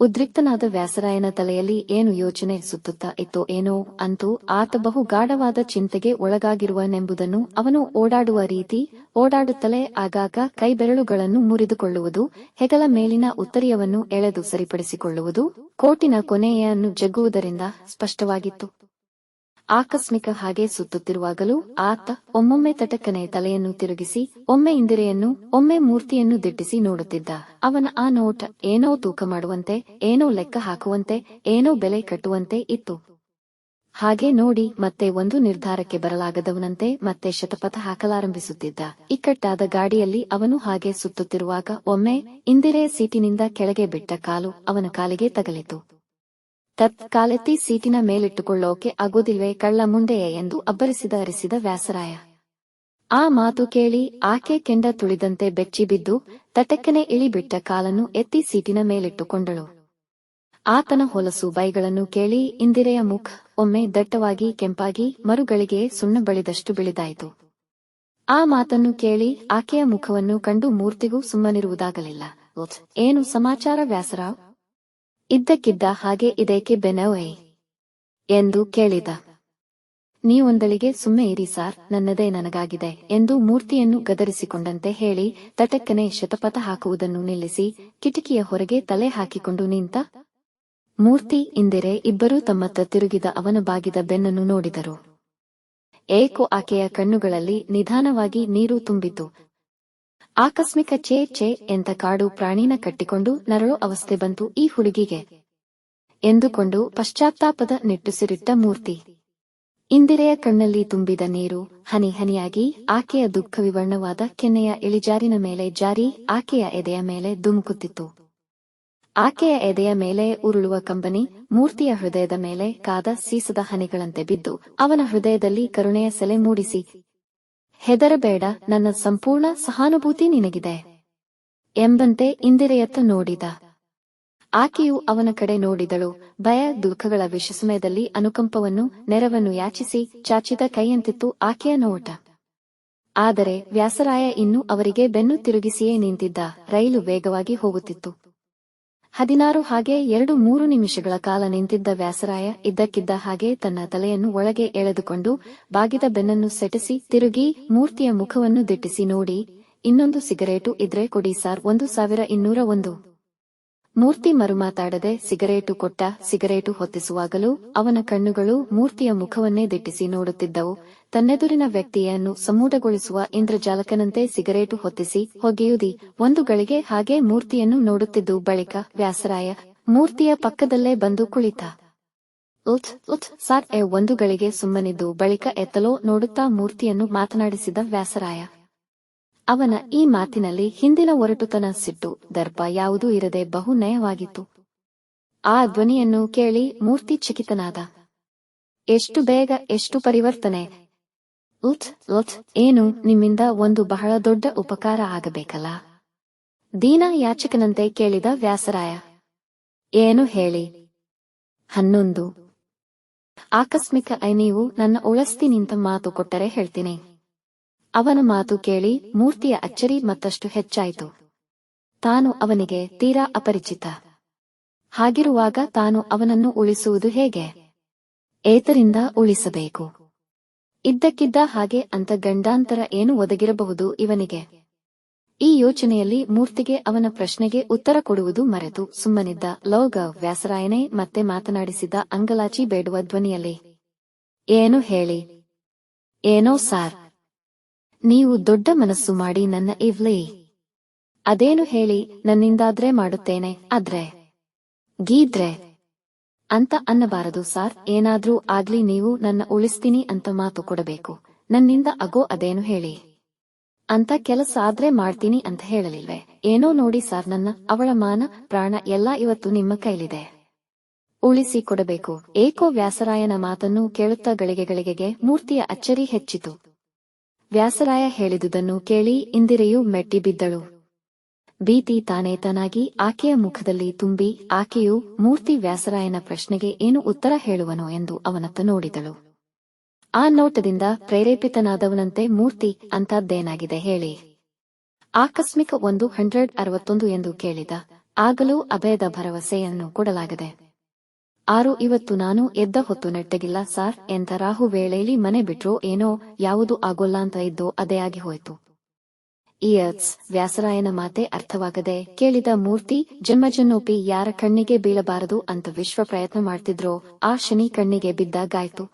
S3: ಉದ್ರಿಕ್ತನಾದ ವ್ಯಾಸರಾಯನ ತಲೆಯಲ್ಲಿ ಏನು ಯೋಚನೆ ಸುತ್ತುತ್ತಾ ಇತ್ತೋ ಏನೋ ಅಂತೂ ಆತ ಬಹು ಗಾಢವಾದ ಚಿಂತೆಗೆ ಒಳಗಾಗಿರುವನೆಂಬುದನ್ನು ಅವನು ಓಡಾಡುವ ರೀತಿ ಓಡಾಡುತ್ತಲೇ ಆಗಾಗ ಕೈಬೆರಳುಗಳನ್ನು ಮುರಿದುಕೊಳ್ಳುವುದು, ಹೆಗಲ ಮೇಲಿನ ಉತ್ತರಿಯವನ್ನು ಎಳೆದು ಸರಿಪಡಿಸಿಕೊಳ್ಳುವುದು, ಕೋಟಿನ ಕೊನೆಯನ್ನು ಜಗ್ಗುವುದರಿಂದ ಸ್ಪಷ್ಟವಾಗಿತ್ತು. ಆಕಸ್ಮಿಕ ಹಾಗೆ ಸುತ್ತುತ್ತಿರುವಾಗಲೂ ಆತ ಒಮ್ಮೊಮ್ಮೆ ತಟಕನೆ ತಲೆಯನ್ನು ತಿರುಗಿಸಿ, ಒಮ್ಮೆ ಇಂದಿರೆಯನ್ನು, ಒಮ್ಮೆ ಮೂರ್ತಿಯನ್ನು ದಿಟ್ಟಿಸಿ ನೋಡುತ್ತಿದ್ದ. ಅವನ ಆ ನೋಟ ಏನೋ ತೂಕ ಮಾಡುವಂತೆ, ಏನೋ ಲೆಕ್ಕ ಹಾಕುವಂತೆ, ಏನೋ ಬೆಲೆ ಕಟ್ಟುವಂತೆ ಇತ್ತು. ಹಾಗೆ ನೋಡಿ ಮತ್ತೆ ಒಂದು ನಿರ್ಧಾರಕ್ಕೆ ಬರಲಾಗದವನಂತೆ ಮತ್ತೆ ಶತಪಥ ಹಾಕಲಾರಂಭಿಸುತ್ತಿದ್ದ. ಇಕ್ಕಟ್ಟಾದ ಗಾಡಿಯಲ್ಲಿ ಅವನು ಹಾಗೆ ಸುತ್ತುತ್ತಿರುವಾಗ ಒಮ್ಮೆ ಇಂದಿರೆಯ ಸೀಟಿನಿಂದ ಕೆಳಗೆ ಬಿಟ್ಟ ಕಾಲು ಅವನ ಕಾಲಿಗೆ ತಗಲಿತು. ತತ್ ಕಾಲೆತ್ತಿ ಸೀಟಿನ ಮೇಲಿಟ್ಟುಕೊಳ್ಳೋಕೆ ಆಗೋದಿಲ್ವೇ ಕಳ್ಳ ಮುಂಡೆಯೇ ಎಂದು ಅಬ್ಬರಿಸಿದ ಅರಿಸಿದ ವ್ಯಾಸರಾಯ. ಆ ಮಾತು ಕೇಳಿ ಆಕೆ ಕೆಂಡ ತುಳಿದಂತೆ ಬೆಚ್ಚಿ ಬಿದ್ದು ತಟಕ್ಕನೆ ಇಳಿಬಿಟ್ಟ ಕಾಲನ್ನು ಎತ್ತಿ ಸೀಟಿನ ಮೇಲಿಟ್ಟುಕೊಂಡಳು. ಆತನ ಹೊಲಸು ಬೈಗಳನ್ನು ಕೇಳಿ ಇಂದಿರೆಯ ಮುಖ ಒಮ್ಮೆ ದಟ್ಟವಾಗಿ ಕೆಂಪಾಗಿ ಮರುಗಳಿಗೆ ಸುಣ್ಣ ಬಳಿದಷ್ಟು ಬಿಳಿದಾಯಿತು. ಆ ಮಾತನ್ನು ಕೇಳಿ ಆಕೆಯ ಮುಖವನ್ನು ಕಂಡು ಮೂರ್ತಿಗೂ ಸುಮ್ಮನಿರುವುದಾಗಲಿಲ್ಲ. ಏನು ಸಮಾಚಾರ ವ್ಯಾಸರಾವ್? ಇದ್ದಕ್ಕಿದ್ದ ಹಾಗೆ ಇದೇಕೆ ಬೆನವೇ ಎಂದು ಕೇಳಿದ. ನೀವೊಂದಳಿಗೆ ಸುಮ್ಮೆ ಇರಿ ಸಾರ್, ನನ್ನದೇ ನನಗಾಗಿದೆ ಎಂದು ಮೂರ್ತಿಯನ್ನು ಗದರಿಸಿಕೊಂಡಂತೆ ಹೇಳಿ ತಟಕ್ಕನೆ ಶತಪಥ ಹಾಕುವುದನ್ನು ನಿಲ್ಲಿಸಿ ಕಿಟಕಿಯ ಹೊರಗೆ ತಲೆ ಹಾಕಿಕೊಂಡು ನಿಂತ ಮೂರ್ತಿ ಇಂದಿರೆ ಇಬ್ಬರೂ ತಮ್ಮತ್ತ ತಿರುಗಿದ ಅವನ ಬಾಗಿದ ಬೆನ್ನನ್ನು ನೋಡಿದರು. ಏಕೋ ಆಕೆಯ ಕಣ್ಣುಗಳಲ್ಲಿ ನಿಧಾನವಾಗಿ ನೀರು ತುಂಬಿತು ಆಕಸ್ಮಿಕ ಚೇ ಚೇ ಎಂತ ಕಾಡು ಪ್ರಾಣಿನ ಕಟ್ಟಿಕೊಂಡು ನರಳು ಅವಸ್ಥೆ ಬಂತು ಈ ಹುಡುಗಿಗೆ. ಎಂದುಕೊಂಡು ಪಶ್ಚಾತ್ತಾಪದ ನಿಟ್ಟುಸಿರಿಟ್ಟ ಮೂರ್ತಿ. ಇಂದಿರೆಯ ಕಣ್ಣಲ್ಲಿ ತುಂಬಿದ ನೀರು, ಹನಿ ಹನಿಯಾಗಿ ಆಕೆಯ ದುಃಖ ವಿವರ್ಣವಾದ ಕೆನ್ನೆಯ ಇಳಿಜಾರಿನ ಮೇಲೆ ಜಾರಿ ಆಕೆಯ ಎದೆಯ ಮೇಲೆ ಧುಮುಕುತ್ತಿತ್ತು. ಆಕೆಯ ಎದೆಯ ಮೇಲೆ ಉರುಳುವ ಕಂಬನಿ ಮೂರ್ತಿಯ ಹೃದಯದ ಮೇಲೆ ಕಾದ ಸೀಸದ ಹನಿಗಳಂತೆ ಬಿದ್ದು ಅವನ ಹೃದಯದಲ್ಲಿ ಕರುಣೆಯ ಸೆಲೆ ಮೂಡಿಸಿ ಹೆದರಬೇಡ, ನನ್ನ ಸಂಪೂರ್ಣ ಸಹಾನುಭೂತಿ ನಿನಗಿದೆ. ಎಂಬಂತೆ ಇಂದಿರೆಯತ್ತ ನೋಡಿದ. ಆಕೆಯು ಅವನ ಕಡೆ ನೋಡಿದಳು, ಭಯ ದುಃಖಗಳ ವಿಶಸಮಯದಲ್ಲಿ ಅನುಕಂಪವನ್ನು, ನೆರವನ್ನು ಯಾಚಿಸಿ ಚಾಚಿದ ಕೈಯಂತಿತ್ತು ಆಕೆಯ ನೋಟ. ಆದರೆ ವ್ಯಾಸರಾಯ ಇನ್ನೂ ಅವರಿಗೆ ಬೆನ್ನು ತಿರುಗಿಸಿಯೇ ನಿಂತಿದ್ದ, ರೈಲು ವೇಗವಾಗಿ ಹೋಗುತ್ತಿತ್ತು. ಹದಿನಾರು ಹಾಗೆ ಎರಡು ಮೂರು ನಿಮಿಷಗಳ ಕಾಲ ನಿಂತಿದ್ದ ವ್ಯಾಸರಾಯ ಇದ್ದಕ್ಕಿದ್ದ ಹಾಗೆ ತನ್ನ ತಲೆಯನ್ನು ಒಳಗೆ ಎಳೆದುಕೊಂಡು ಬಾಗಿದ ಬೆನ್ನನ್ನು ಸೆಟಸಿ ತಿರುಗಿ ಮೂರ್ತಿಯ ಮುಖವನ್ನು ದಿಟ್ಟಿಸಿ ನೋಡಿ, ಇನ್ನೊಂದು ಸಿಗರೇಟು ಇದ್ರೆ ಕೊಡಿ ಸಾರ್, ಒಂದು ಸಾವಿರ ಇನ್ನೂರ ಒಂದು. ಮೂರ್ತಿ ಮರುಮಾತಾಡದೆ ಸಿಗರೇಟು ಕೊಟ್ಟ ಸಿಗರೇಟು ಹೊತ್ತಿಸುವಾಗಲೂ ಅವನ ಕಣ್ಣುಗಳು ಮೂರ್ತಿಯ ಮುಖವನ್ನೇ ದಿಟ್ಟಿಸಿ ನೋಡುತ್ತಿದ್ದವು. ತನ್ನೆದುರಿನ ವ್ಯಕ್ತಿಯನ್ನು ಸಮೂಢಗೊಳಿಸುವ ಇಂದ್ರಜಾಲಕನಂತೆ ಸಿಗರೇಟು ಹೊತ್ತಿಸಿ, ಹೊಗೆಯುದಿ, ಒಂದು ಗಳಿಗೆ ಹಾಗೆ ಮೂರ್ತಿಯನ್ನು ನೋಡುತ್ತಿದ್ದು ಬಳಿಕ ವ್ಯಾಸರಾಯ, ಮೂರ್ತಿಯ ಪಕ್ಕದಲ್ಲೇ ಬಂದು ಕುಳಿತ. ಉತ್ ಉತ್, ಸಾರ್, ಎ, ಒಂದು ಗಳಿಗೆ ಸುಮ್ಮನಿದ್ದು ಬಳಿಕ ಎತ್ತಲೋ ನೋಡುತ್ತಾ ಮೂರ್ತಿಯನ್ನು ಮಾತನಾಡಿಸಿದ ವ್ಯಾಸರಾಯ. ಅವನ ಈ ಮಾತಿನಲ್ಲಿ ಹಿಂದಿನ ಒರಟುತನ ಸಿಟ್ಟು ದರ್ಪ ಯಾವುದೂ ಇರದೆ ಬಹು ನಯವಾಗಿತ್ತು ಆ ಧ್ವನಿಯನ್ನು ಕೇಳಿ ಮೂರ್ತಿ ಚಕಿತನಾದ. ಎಷ್ಟು ಬೇಗ, ಎಷ್ಟು ಪರಿವರ್ತನೆ. ಉತ್ ಉತ್ ಏನು ನಿಮ್ಮಿಂದ ಒಂದು ಬಹಳ ದೊಡ್ಡ ಉಪಕಾರ ಆಗಬೇಕಲ್ಲ? ದೀನ ಯಾಚಕನಂತೆ ಕೇಳಿದ ವ್ಯಾಸರಾಯ. ಏನು ಹೇಳಿ? ಹನ್ನೊಂದು. ಆಕಸ್ಮಿಕ ಐ ನನ್ನ ಉಳಸ್ತಿ ನಿಂತ ಮಾತು ಕೊಟ್ಟರೆ ಹೇಳ್ತೀನಿ. ಅವನ ಮಾತು ಕೇಳಿ ಮೂರ್ತಿಯ ಅಚ್ಚರಿ ಮತ್ತಷ್ಟು ಹೆಚ್ಚಾಯಿತು. ತಾನು ಅವನಿಗೆ ತೀರಾ ಅಪರಿಚಿತ. ಹಾಗಿರುವಾಗ ತಾನು ಅವನನ್ನು ಉಳಿಸುವುದು ಹೇಗೆ? ಏತರಿಂದ ಉಳಿಸಬೇಕು? ಇದ್ದಕ್ಕಿದ್ದ ಹಾಗೆ ಅಂತ ಗಂಡಾಂತರ ಏನು ಒದಗಿರಬಹುದು ಇವನಿಗೆ? ಈ ಯೋಚನೆಯಲ್ಲಿ ಮೂರ್ತಿಗೆ ಅವನ ಪ್ರಶ್ನೆಗೆ ಉತ್ತರ ಕೊಡುವುದು ಮರೆತು ಸುಮ್ಮನಿದ್ದ ಲೋಗ ವ್ಯಾಸರಾಯನೇ ಮತ್ತೆ ಮಾತನಾಡಿಸಿದ ಅಂಗಲಾಚಿ ಬೇಡುವ ಧ್ವನಿಯಲ್ಲಿ. ಏನು ಹೇಳಿ? ಏನೋ ಸಾರ್. ನೀವು ದೊಡ್ಡ ಮನಸ್ಸು ಮಾಡಿ ನನ್ನ ಇವ್ಲಿ. ಅದೇನು ಹೇಳಿ ನನ್ನಿಂದಾದ್ರೆ ಮಾಡುತ್ತೇನೆ, ಆದ್ರೆ? ಗೀದ್ರೆ? ಅಂತ ಅನ್ನಬಾರದು ಸಾರ್, ಏನಾದ್ರೂ ಆಗ್ಲಿ ನೀವು ನನ್ನ ಉಳಿಸ್ತೀನಿ ಅಂತ ಮಾತು ಕೊಡಬೇಕು. ನನ್ನಿಂದ ಅಗೋ ಅದೇನು ಹೇಳಿ? ಅಂತ ಕೆಲಸ ಆದ್ರೆ ಮಾಡ್ತೀನಿ ಅಂತ ಹೇಳಲಿಲ್ವೆ? ಏನೋ ನೋಡಿ ಸಾರ್, ನನ್ನ, ಅವಳ ಮಾನ, ಪ್ರಾಣ ಎಲ್ಲ ಇವತ್ತು ನಿಮ್ಮ ಕೈಲಿದೆ. ಉಳಿಸಿ ಕೊಡಬೇಕು. ಏಕೋ ವ್ಯಾಸರಾಯನ ಮಾತನ್ನು ಕೇಳುತ್ತಾ ಗಳಿಗೆಗಳಿಗೆಗೆ ಮೂರ್ತಿಯ ಅಚ್ಚರಿ ಹೆಚ್ಚಿತು. ವ್ಯಾಸರಾಯ ಹೇಳಿದುದನ್ನು ಕೇಳಿ ಇಂದಿರೆಯು ಮೆಟ್ಟಿ ಬಿದ್ದಳು. ಭೀತಿ ತಾನೇ ತಾನಾಗಿ ಆಕೆಯ ಮುಖದಲ್ಲಿ ತುಂಬಿ ಆಕೆಯು, ಮೂರ್ತಿ ವ್ಯಾಸರಾಯನ ಪ್ರಶ್ನೆಗೆ ಏನು ಉತ್ತರ ಹೇಳುವನೋ ಎಂದು ಅವನತ್ತ ನೋಡಿದಳು. ಆ ನೋಟದಿಂದ ಪ್ರೇರೇಪಿತನಾದವನಂತೆ ಮೂರ್ತಿ ಅಂತದ್ದೇನಾಗಿದೆ ಹೇಳಿ. ಆಕಸ್ಮಿಕ ಒಂದು ಹಂಡ್ರೆಡ್ ಅರವತ್ತೊಂದು ಎಂದು ಕೇಳಿದ, ಆಗಲೂ ಅಭಯದ ಭರವಸೆಯನ್ನು ಕೊಡಲಾಗದೆ ಆರು ಇವತ್ತು ನಾನು ಎದ್ದ ಹೊತ್ತು ನೆಟ್ಟಗಿಲ್ಲ, ಸಾರ್ ಎಂತ ರಾಹು ವೇಳೆಯಲ್ಲಿ ಮನೆ ಬಿಟ್ರೋ ಏನೋ, ಯಾವುದು ಆಗೋಲ್ಲ ಅಂತ ಇದ್ದೋ ಅದೇ ಆಗಿ ಹೋಯ್ತು. ಇಯರ್ಸ್ ವ್ಯಾಸರಾಯನ ಮಾತೆ ಅರ್ಥವಾಗದೆ ಕೇಳಿದ ಮೂರ್ತಿ ಜನ್ಮಜನ್ನೋಪಿ ಯಾರ ಕಣ್ಣಿಗೆ ಬೀಳಬಾರದು ಅಂತ ವಿಶ್ವ ಪ್ರಯತ್ನ ಮಾಡ್ತಿದ್ರೋ, ಆ ಶನಿ ಕಣ್ಣಿಗೆ ಬಿದ್ದಾಗಾಯ್ತು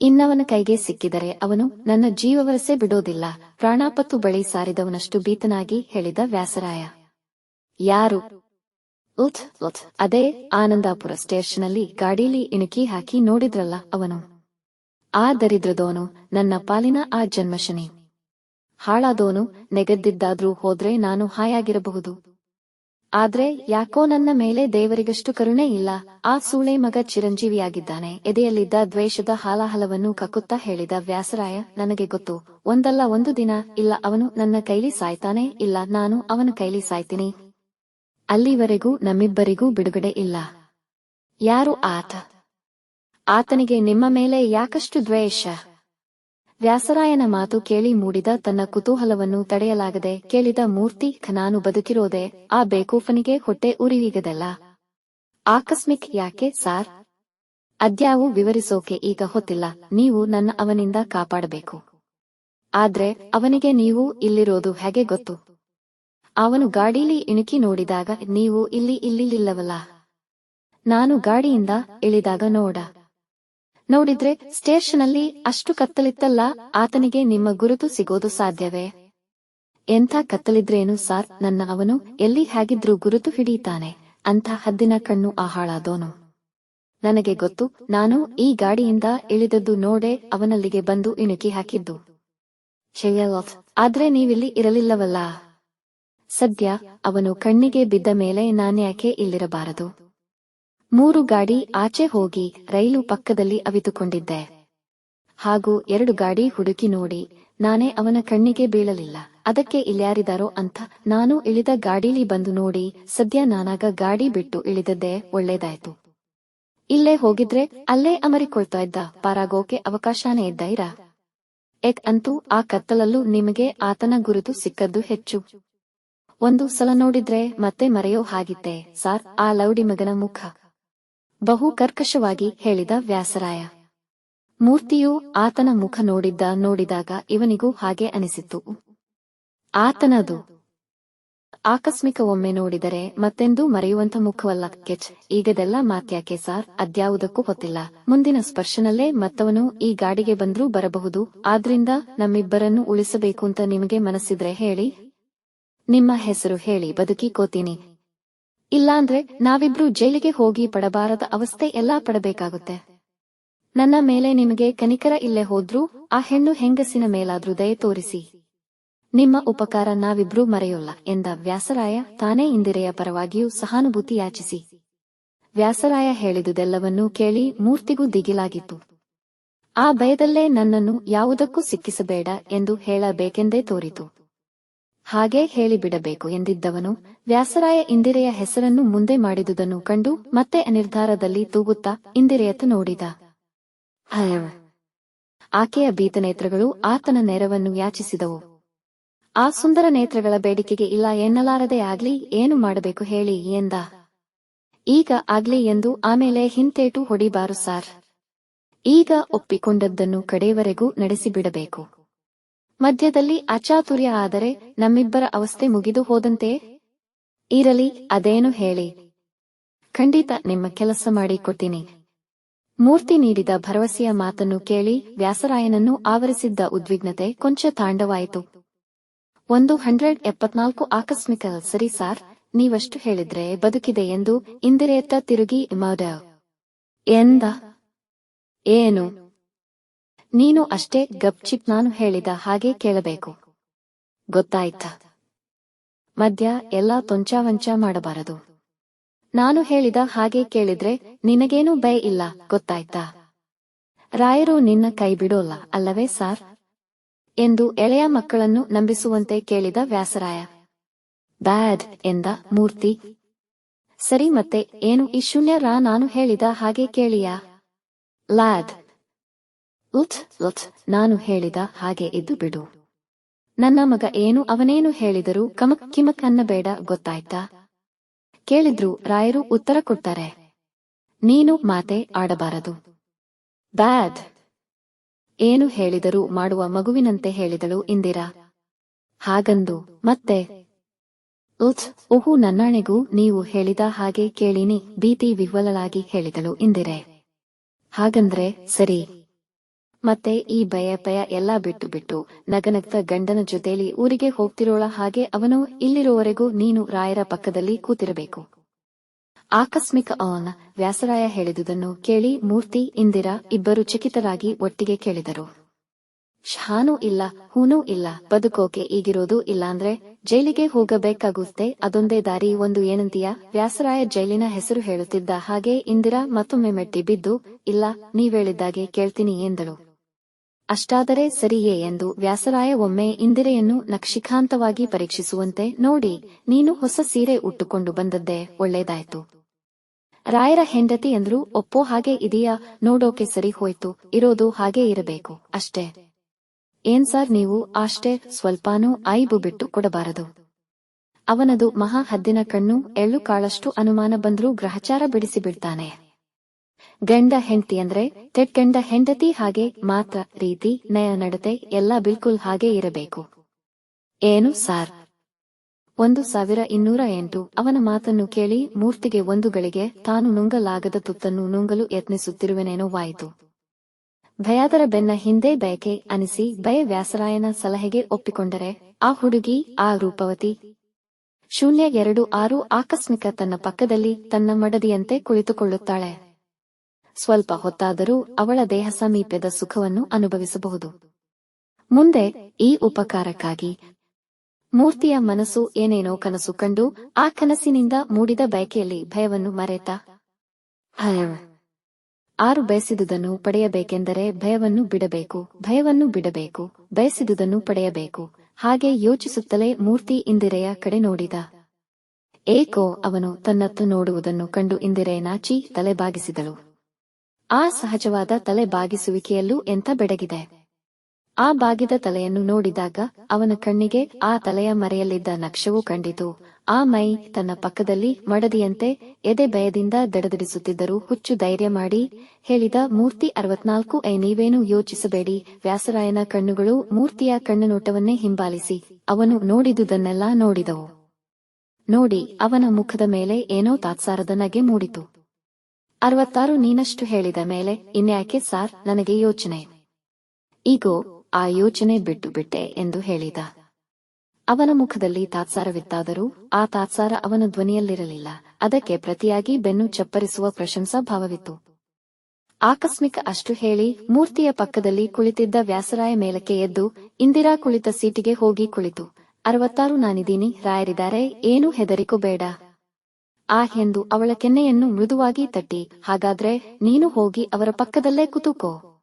S3: ಇನ್ನವನ ಕೈಗೆ ಸಿಕ್ಕಿದರೆ ಅವನು ನನ್ನ ಜೀವವರಸೆ ಬಿಡೋದಿಲ್ಲ, ಪ್ರಾಣಾಪತ್ತು ಬಳಿ ಸಾರಿದವನಷ್ಟು ಭೀತನಾಗಿ ಹೇಳಿದ ವ್ಯಾಸರಾಯ. ಯಾರು? ಉತ್ ಉತ್ ಅದೇ ಆನಂದಾಪುರ ಸ್ಟೇಷನಲ್ಲಿ ಗಾಡೀಲಿ ಇಣುಕಿ ಹಾಕಿ ನೋಡಿದ್ರಲ್ಲ ಅವನು. ಆ ದರಿದ್ರದೋನು ನನ್ನ ಪಾಲಿನ ಆ ಜನ್ಮಶನಿ. ಹಾಳಾದೋನು ನೆಗೆದ್ದಿದ್ದಾದ್ರೂ ಹೋದ್ರೆ ನಾನು ಹಾಯಾಗಿರಬಹುದು. ಆದ್ರೆ ಯಾಕೋ ನನ್ನ ಮೇಲೆ ದೇವರಿಗಷ್ಟು ಕರುಣೆ ಇಲ್ಲ, ಆ ಸೂಳೆ ಮಗ ಚಿರಂಜೀವಿಯಾಗಿದ್ದಾನೆ, ಎದೆಯಲ್ಲಿದ್ದ ದ್ವೇಷದ ಹಾಲಾಹಲವನ್ನು ಕಕ್ಕುತ್ತಾ ಹೇಳಿದ ವ್ಯಾಸರಾಯ, ನನಗೆ ಗೊತ್ತು, ಒಂದಲ್ಲ ಒಂದು ದಿನ, ಇಲ್ಲ ಅವನು ನನ್ನ ಕೈಲಿ ಸಾಯ್ತಾನೆ, ಇಲ್ಲ ನಾನು ಅವನ ಕೈಲಿ ಸಾಯ್ತೀನಿ ಅಲ್ಲಿವರೆಗೂ ನಮ್ಮಿಬ್ಬರಿಗೂ ಬಿಡುಗಡೆ ಇಲ್ಲ. ಯಾರು ಆತ? ಆತನಿಗೆ ನಿಮ್ಮ ಮೇಲೆ ಯಾಕಷ್ಟು ದ್ವೇಷ? ವ್ಯಾಸರಾಯನ ಮಾತು ಕೇಳಿ ಮೂಡಿದ ತನ್ನ ಕುತೂಹಲವನ್ನು ತಡೆಯಲಾಗದೆ ಕೇಳಿದ ಮೂರ್ತಿ, ನಾನು ಬದುಕಿರೋದೆ, ಆ ಬೇಕೂಫನಿಗೆ ಹೊಟ್ಟೆ ಉರಿವಿಗದಲ್ಲ ಆಕಸ್ಮಿಕ್ ಯಾಕೆ ಸಾರ್? ಅದ್ಯಾವು ವಿವರಿಸೋಕೆ ಈಗ ಹೊತ್ತಿಲ್ಲ. ನೀವು ನನ್ನ ಅವನಿಂದ ಕಾಪಾಡಬೇಕು. ಆದ್ರೆ ಅವನಿಗೆ ನೀವು ಇಲ್ಲಿರೋದು ಹೇಗೆ ಗೊತ್ತು? ಅವನು ಗಾಡಿಲಿ ಇಣುಕಿ ನೋಡಿದಾಗ, ನೀವು ಇಲ್ಲಿ ಇಲ್ಲಿಲ್ಲವಲ್ಲ ನಾನು ಗಾಡಿಯಿಂದ ಇಳಿದಾಗ ನೋಡ. ನೋಡಿದ್ರೆ ಸ್ಟೇಷನಲ್ಲಿ ಅಷ್ಟು ಕತ್ತಲಿತ್ತಲ್ಲ, ಆತನಿಗೆ ನಿಮ್ಮ ಗುರುತು ಸಿಗೋದು ಸಾಧ್ಯವೇ? ಎಂಥ ಕತ್ತಲಿದ್ರೇನು ಸಾರ್, ನನ್ನ ಅವನು ಎಲ್ಲಿ ಹೇಗಿದ್ರೂ ಗುರುತು ಹಿಡಿತಾನೆ ಅಂತ ಹದ್ದಿನ ಕಣ್ಣು ಆಹಾಳಾದೋನು ನನಗೆ ಗೊತ್ತು, ನಾನು ಈ ಗಾಡಿಯಿಂದ ಇಳಿದದ್ದು ನೋಡೆ ಅವನಲ್ಲಿಗೆ ಬಂದು ಇಣುಕಿ ಹಾಕಿದ್ದು. ಆದ್ರೆ ನೀವಿಲ್ಲಿ ಇರಲಿಲ್ಲವಲ್ಲ. ಸದ್ಯ ಅವನು ಕಣ್ಣಿಗೆ ಬಿದ್ದ ಮೇಲೆ ನಾನ್ಯಾಕೆ ಇಲ್ಲಿರಬಾರದು? ಮೂರು ಗಾಡಿ ಆಚೆ ಹೋಗಿ ರೈಲು ಪಕ್ಕದಲ್ಲಿ ಅವಿತುಕೊಂಡಿದ್ದೆ. ಹಾಗೂ ಎರಡು ಗಾಡಿ ಹುಡುಕಿ ನೋಡಿ ನಾನೇ ಅವನ ಕಣ್ಣಿಗೆ ಬೀಳಲಿಲ್ಲ. ಅದಕ್ಕೆ ಇಲ್ಯಾರಿದಾರೋ ಅಂತ ನಾನು ಇಳಿದ ಗಾಡೀಲಿ ಬಂದು ನೋಡಿ ಸದ್ಯ ನಾನಾಗ ಗಾಡಿ ಬಿಟ್ಟು ಇಳಿದದ್ದೇ ಒಳ್ಳೇದಾಯ್ತು. ಇಲ್ಲೇ ಹೋಗಿದ್ರೆ ಅಲ್ಲೇ ಅಮರಿಕೊಳ್ತಾ ಇದ್ದ. ಪಾರಾಗೋಕೆ ಅವಕಾಶನೇ ಇದ್ದ ಏಕ್ ಅಂತೂ ಆ ಕತ್ತಲಲ್ಲೂ ನಿಮಗೆ ಆತನ ಗುರುತು ಸಿಕ್ಕದ್ದು ಹೆಚ್ಚು. ಒಂದು ಸಲ ನೋಡಿದ್ರೆ ಮತ್ತೆ ಮರೆಯೋ ಹಾಗಿದ್ದೆ ಸಾರ್, ಆ ಲೌಡಿ ಮಗನ ಮುಖ. ಬಹು ಕರ್ಕಶವಾಗಿ ಹೇಳಿದ ವ್ಯಾಸರಾಯ. ಮೂರ್ತಿಯು ಆತನ ಮುಖ ನೋಡಿದ್ದ, ನೋಡಿದಾಗ ಇವನಿಗೂ ಹಾಗೆ ಅನಿಸಿತು ಆತನದು. ಆಕಸ್ಮಿಕ ಒಮ್ಮೆ ನೋಡಿದರೆ ಮತ್ತೆಂದೂ ಮರೆಯುವಂತ ಮುಖವಲ್ಲ, ಕೆಚ್, ಈಗದೆಲ್ಲ ಮಾತ್ಯಾಕೆ ಸಾರ್, ಅದ್ಯಾವುದಕ್ಕೂ ಗೊತ್ತಿಲ್ಲ ಮುಂದಿನ ಸ್ಪರ್ಶನಲ್ಲೇ ಮತ್ತವನು ಈ ಗಾಡಿಗೆ ಬಂದ್ರೂ ಬರಬಹುದು, ಆದ್ರಿಂದ ನಮ್ಮಿಬ್ಬರನ್ನು ಉಳಿಸಬೇಕು ಅಂತ ನಿಮಗೆ ಮನಸ್ಸಿದ್ರೆ ಹೇಳಿ. ನಿಮ್ಮ ಹೆಸರು ಹೇಳಿ ಬದುಕಿ ಕೋತೀನಿ ಇಲ್ಲಾಂದ್ರೆ ನಾವಿಬ್ರು ಜೈಲಿಗೆ ಹೋಗಿ ಪಡಬಾರದ ಅವಸ್ಥೆ ಎಲ್ಲಾ ಪಡಬೇಕಾಗುತ್ತೆ. ನನ್ನ ಮೇಲೆ ನಿಮಗೆ ಕನಿಕರ ಇಲ್ಲೇ ಹೋದ್ರೂ ಆ ಹೆಣ್ಣು ಹೆಂಗಸಿನ ಮೇಲಾದ್ರೂ ದಯ ತೋರಿಸಿ. ನಿಮ್ಮ ಉಪಕಾರ ನಾವಿಬ್ರೂ ಮರೆಯೋಲ್ಲ ಎಂದ ವ್ಯಾಸರಾಯ ತಾನೇ ಇಂದಿರೆಯ ಪರವಾಗಿಯೂ ಸಹಾನುಭೂತಿ ಯಾಚಿಸಿ. ವ್ಯಾಸರಾಯ ಹೇಳಿದುದೆಲ್ಲವನ್ನೂ ಕೇಳಿ ಮೂರ್ತಿಗೂ ದಿಗಿಲಾಗಿತ್ತು. ಆ ಭಯದಲ್ಲೇ ನನ್ನನ್ನು ಯಾವುದಕ್ಕೂ ಸಿಕ್ಕಿಸಬೇಡ ಎಂದು ಹೇಳಬೇಕೆಂದೇ ತೋರಿತು. ಹಾಗೆ ಹೇಳಿಬಿಡಬೇಕು ಎಂದಿದ್ದವನು, ವ್ಯಾಸರಾಯ ಇಂದಿರೆಯ ಹೆಸರನ್ನು ಮುಂದೆ ಮಾಡಿದುದನ್ನು ಕಂಡು ಮತ್ತೆ ನಿರ್ಧಾರದಲ್ಲಿ ತೂಗುತ್ತಾ ಇಂದಿರೆಯತ್ತು ನೋಡಿದ. ಹಯವ್. ಆಕೆಯ ಬೀತನೇತ್ರಗಳು ಆತನ ನೆರವನ್ನು ಯಾಚಿಸಿದವು. ಆ ಸುಂದರ ನೇತ್ರಗಳ ಬೇಡಿಕೆಗೆ ಇಲ್ಲ ಎನ್ನಲಾರದೆ ಆಗ್ಲಿ ಏನು ಮಾಡಬೇಕು ಹೇಳಿ ಎಂದ. ಈಗ ಆಗ್ಲಿ ಎಂದು ಆಮೇಲೆ ಹಿಂತೇಟು ಹೊಡಿಬಾರು ಸಾರ್. ಈಗ ಒಪ್ಪಿಕೊಂಡದ್ದನ್ನು ಕಡೆಯವರೆಗೂ ನಡೆಸಿಬಿಡಬೇಕು. ಮಧ್ಯದಲ್ಲಿ ಅಚಾತುರ್ಯ ಆದರೆ ನಮ್ಮಿಬ್ಬರ ಅವಸ್ಥೆ ಮುಗಿದು ಹೋದಂತೆ ಇರಲಿ, ಅದೇನು ಹೇಳಿ. ಖಂಡಿತ ನಿಮ್ಮ ಕೆಲಸ ಮಾಡಿಕೊಡ್ತೀನಿ. ಮೂರ್ತಿ ನೀಡಿದ ಭರವಸೆಯ ಮಾತನ್ನು ಕೇಳಿ ವ್ಯಾಸರಾಯನನ್ನು ಆವರಿಸಿದ್ದ ಉದ್ವಿಗ್ನತೆ ಕೊಂಚ ತಾಂಡವಾಯಿತು. ಒಂದು ಹಂಡ್ರೆಡ್ ಎಪ್ಪತ್ನಾಲ್ಕು ಆಕಸ್ಮಿಕ ಸರಿ ಸಾರ್, ನೀವಷ್ಟು ಹೇಳಿದ್ರೆ ಬದುಕಿದೆ ಎಂದು ಇಂದಿರೆಯತ್ತ ತಿರುಗಿ ಮಾಡ ಎಂದ? ಏನು? ನೀನು ಅಷ್ಟೇ ಗಪ್ಚಿಪ್ ನಾನು ಹೇಳಿದ ಹಾಗೆ ಕೇಳಬೇಕು. ಗೊತ್ತಾಯ್ತಾ? ಮದ್ಯ ಎಲ್ಲ ತೊಂಚಾವಂಚ ಮಾಡಬಾರದು. ನಾನು ಹೇಳಿದ ಹಾಗೆ ಕೇಳಿದ್ರೆ ನಿನಗೇನೂ ಭಯ ಇಲ್ಲ, ಗೊತ್ತಾಯ್ತಾ? ರಾಯರು ನಿನ್ನ ಕೈ ಬಿಡೋಲ್ಲ ಅಲ್ಲವೇ ಸಾರ್? ಎಂದು ಎಳೆಯ ಮಕ್ಕಳನ್ನು ನಂಬಿಸುವಂತೆ ಕೇಳಿದ ವ್ಯಾಸರಾಯ. ಬ್ಯಾಡ್, ಎಂದ ಮೂರ್ತಿ. ಸರಿ ಮತ್ತೆ, ಏನು ಈ ಶೂನ್ಯ ರಾ ನಾನು ಹೇಳಿದ ಹಾಗೆ ಕೇಳಿಯಾ? ಲಾಡ್ ಉತ್ ಉತ್ ನಾನು ಹೇಳಿದ ಹಾಗೆ ಇದ್ದು ಬಿಡು. ನನ್ನ ಮಗ ಏನು ಅವನೇನು ಹೇಳಿದರೂ ಕಮಕ್ ಕಿಮಕ್ ಅನ್ನಬೇಡ, ಗೊತ್ತಾಯ್ತಾ? ಕೇಳಿದ್ರು ರಾಯರು ಉತ್ತರ ಕೊಡ್ತಾರೆ. ನೀನು ಮಾತೆ ಆಡಬಾರದು. ಬ್ಯಾಡ್. ಏನು ಹೇಳಿದರೂ ಮಾಡುವ ಮಗುವಿನಂತೆ ಹೇಳಿದಳು ಇಂದಿರಾ. ಹಾಗಂದು, ಮತ್ತೆ? ಉತ್ ಉಹು ನನ್ನಣೆಗೂ ನೀವು ಹೇಳಿದ ಹಾಗೆ ಕೇಳಿನಿ, ಭೀತಿ ವಿಹ್ವಲಳಾಗಿ ಹೇಳಿದಳು ಇಂದಿರೆ. ಹಾಗಂದ್ರೆ ಸರಿ. ಮತ್ತೆ ಈ ಭಯ ಭಯ ಎಲ್ಲಾ ಬಿಟ್ಟು ಬಿಟ್ಟು ನಗನಗ್ತ ಗಂಡನ ಜೊತೆಲಿ ಊರಿಗೆ ಹೋಗ್ತಿರೋಳ ಹಾಗೆ ಅವನು ಇಲ್ಲಿರುವವರೆಗೂ ನೀನು ರಾಯರ ಪಕ್ಕದಲ್ಲಿ ಕೂತಿರಬೇಕು. ಆಕಸ್ಮಿಕ ಅವನ ವ್ಯಾಸರಾಯ ಹೇಳಿದುದನ್ನು ಕೇಳಿ ಮೂರ್ತಿ, ಇಂದಿರಾ ಇಬ್ಬರು ಚಕಿತರಾಗಿ ಒಟ್ಟಿಗೆ ಕೇಳಿದರು. ಶಾನೂ ಇಲ್ಲ, ಹೂನೂ ಇಲ್ಲ, ಬದುಕೋಕೆ ಈಗಿರೋದು ಇಲ್ಲಾಂದ್ರೆ ಜೈಲಿಗೆ ಹೋಗಬೇಕಾಗುತ್ತೆ, ಅದೊಂದೇ ದಾರಿ ಒಂದು ಏನಂತೀಯ? ವ್ಯಾಸರಾಯ ಜೈಲಿನ ಹೆಸರು ಹೇಳುತ್ತಿದ್ದ ಹಾಗೆ ಇಂದಿರಾ ಮತ್ತೊಮ್ಮೆ ಮೆಟ್ಟಿ ಬಿದ್ದು ಇಲ್ಲ ನೀವೇಳಿದ್ದಾಗೆ ಕೇಳ್ತೀನಿ ಎಂದಳು. ಅಷ್ಟಾದರೆ ಸರಿಯೇ ಎಂದು ವ್ಯಾಸರಾಯ ಒಮ್ಮೆ ಇಂದಿರೆಯನ್ನು ನಕ್ಷಿಕಾಂತವಾಗಿ ಪರೀಕ್ಷಿಸುವಂತೆ ನೋಡಿ, ನೀನು ಹೊಸ ಸೀರೆ ಉಟ್ಟುಕೊಂಡು ಬಂದದ್ದೇ ಒಳ್ಳೇದಾಯ್ತು ರಾಯರ ಹೆಂಡತಿ ಎಂದ್ರು ಒಪ್ಪೋ, ಹಾಗೆ ಇದೆಯಾ, ನೋಡೋಕೆ ಸರಿ ಹೋಯ್ತು, ಇರೋದು ಹಾಗೆ ಇರಬೇಕು, ಅಷ್ಟೇ. ಏನ್ ಸಾರ್ ನೀವು, ಅಷ್ಟೇ, ಸ್ವಲ್ಪಾನೂ ಐಬು ಬಿಟ್ಟು ಕೊಡಬಾರದು. ಅವನದು ಮಹಾ ಹದ್ದಿನ ಕಣ್ಣು, ಎಳ್ಳು ಕಾಳಷ್ಟು ಅನುಮಾನ ಬಂದ್ರೂ ಗ್ರಹಚಾರ ಬಿಡಿಸಿ ಬಿಡ್ತಾನೆ ಗಂಡ ಹೆಂಡತಿ ಅಂದ್ರೆ ತೆಟ್ಗಂಡ ಹೆಂಡತಿ ಹಾಗೆ ಮಾತ್ರ ರೀತಿ ನಯ ನಡತೆ ಎಲ್ಲ ಬಿಲ್ಕುಲ್ ಹಾಗೆ ಇರಬೇಕು. ಏನು ಸಾರ್? ಒಂದು ಸಾವಿರ ಇನ್ನೂರ ಎಂಟು. ಅವನ ಮಾತನ್ನು ಕೇಳಿ ಮೂರ್ತಿಗೆ ಒಂದು ಗಳಿಗೆ ತಾನು ನುಂಗಲಾಗದ ತುತ್ತನ್ನು ನುಂಗಲು ಯತ್ನಿಸುತ್ತಿರುವೆನೇನೋವಾಯಿತು ಭಯಾದರ ಬೆನ್ನ ಹಿಂದೆ ಬಯಕೆ ಅನಿಸಿ ಭಯ ವ್ಯಾಸರಾಯನ ಸಲಹೆಗೆ ಒಪ್ಪಿಕೊಂಡರೆ ಆ ಹುಡುಗಿ, ಆ ರೂಪವತಿ. ಶೂನ್ಯ ಎರಡು ಆರು ಆಕಸ್ಮಿಕ ತನ್ನ ಪಕ್ಕದಲ್ಲಿ ತನ್ನ ಮಡದಿಯಂತೆ ಕುಳಿತುಕೊಳ್ಳುತ್ತಾಳೆ. ಸ್ವಲ್ಪ ಹೊತ್ತಾದರೂ ಅವಳ ದೇಹ ಸಮೀಪದ ಸುಖವನ್ನು ಅನುಭವಿಸಬಹುದು. ಮುಂದೆ ಈ ಉಪಕಾರಕ್ಕಾಗಿ ಮೂರ್ತಿಯ ಮನಸ್ಸು ಏನೇನೋ ಕನಸು ಕಂಡು ಆ ಕನಸಿನಿಂದ ಮೂಡಿದ ಬಯಕೆಯಲ್ಲಿ ಭಯವನ್ನು ಮರೆತ ಆರು ಬಯಸಿದುದನ್ನು ಪಡೆಯಬೇಕೆಂದರೆ ಭಯವನ್ನು ಬಿಡಬೇಕು ಭಯವನ್ನು ಬಿಡಬೇಕು, ಬಯಸಿದುದನ್ನು ಪಡೆಯಬೇಕು. ಹಾಗೆ ಯೋಚಿಸುತ್ತಲೇ ಮೂರ್ತಿ ಇಂದಿರೆಯ ಕಡೆ ನೋಡಿದ. ಏಕೋ, ಅವನು ತನ್ನತ್ತು ನೋಡುವುದನ್ನು ಕಂಡು ಇಂದಿರೆ ನಾಚಿ ತಲೆ ಬಾಗಿಸಿದಳು ಆ ಸಹಜವಾದ ತಲೆ ಬಾಗಿಸುವಿಕೆಯಲ್ಲೂ ಎಂತ ಬೆಡಗಿದೆ? ಆ ಬಾಗಿದ ತಲೆಯನ್ನು ನೋಡಿದಾಗ ಅವನ ಕಣ್ಣಿಗೆ ಆ ತಲೆಯ ಮರೆಯಲ್ಲಿದ್ದ ನಕ್ಷವೂ ಕಂಡಿತು. ಆ ಮೈ ತನ್ನ ಪಕ್ಕದಲ್ಲಿ ಮಡದಿಯಂತೆ ಎದೆ ಭಯದಿಂದ ದಡದಡಿಸುತ್ತಿದ್ದರೂ ಹುಚ್ಚು ಧೈರ್ಯ ಮಾಡಿ ಹೇಳಿದ, ಮೂರ್ತಿ ಅರವತ್ನಾಲ್ಕು ಐ ನೀವೇನು ಯೋಚಿಸಬೇಡಿ. ವ್ಯಾಸರಾಯನ ಕಣ್ಣುಗಳು ಮೂರ್ತಿಯ ಕಣ್ಣುನೋಟವನ್ನೇ ಹಿಂಬಾಲಿಸಿ. ಅವನು ನೋಡಿದುದನ್ನೆಲ್ಲ ನೋಡಿದವು. ನೋಡಿ, ಅವನ ಮುಖದ ಮೇಲೆ ಏನೋ ತಾತ್ಸಾರದ ನಗೆ ಮೂಡಿತು. ಅರವತ್ತಾರು ನೀನಷ್ಟು ಹೇಳಿದ ಮೇಲೆ ಇನ್ಯಾಕೆ ಸಾರ್ ನನಗೆ ಯೋಚನೆ? ಈಗೋ, ಆ ಯೋಚನೆ ಬಿಟ್ಟು ಬಿಟ್ಟೆ ಎಂದು ಹೇಳಿದ. ಅವನ ಮುಖದಲ್ಲಿ ತಾತ್ಸಾರವಿತ್ತಾದರೂ ಆ ತಾತ್ಸಾರ ಅವನ ಧ್ವನಿಯಲ್ಲಿರಲಿಲ್ಲ. ಅದಕ್ಕೆ ಪ್ರತಿಯಾಗಿ ಬೆನ್ನು ಚಪ್ಪರಿಸುವ ಪ್ರಶಂಸಾ ಭಾವವಿತ್ತು. ಆಕಸ್ಮಿಕ ಅಷ್ಟು ಹೇಳಿ ಮೂರ್ತಿಯ ಪಕ್ಕದಲ್ಲಿ ಕುಳಿತಿದ್ದ ವ್ಯಾಸರಾಯ ಮೇಲಕ್ಕೆ ಎದ್ದು ಇಂದಿರಾ ಕುಳಿತ ಸೀಟಿಗೆ ಹೋಗಿ ಕುಳಿತು. ಅರವತ್ತಾರು ನಾನಿದ್ದೀನಿ, ರಾಯರಿದ್ದಾರೆ, ಏನೂ ಹೆದರಿಕೋಬೇಡ. ಆ ಎಂದು ಅವಳ ಕೆನ್ನೆಯನ್ನು ಮೃದುವಾಗಿ ತಟ್ಟಿ, ಹಾಗಾದ್ರೆ ನೀನು ಹೋಗಿ ಅವರ ಪಕ್ಕದಲ್ಲೇ ಕುತುಕೋ.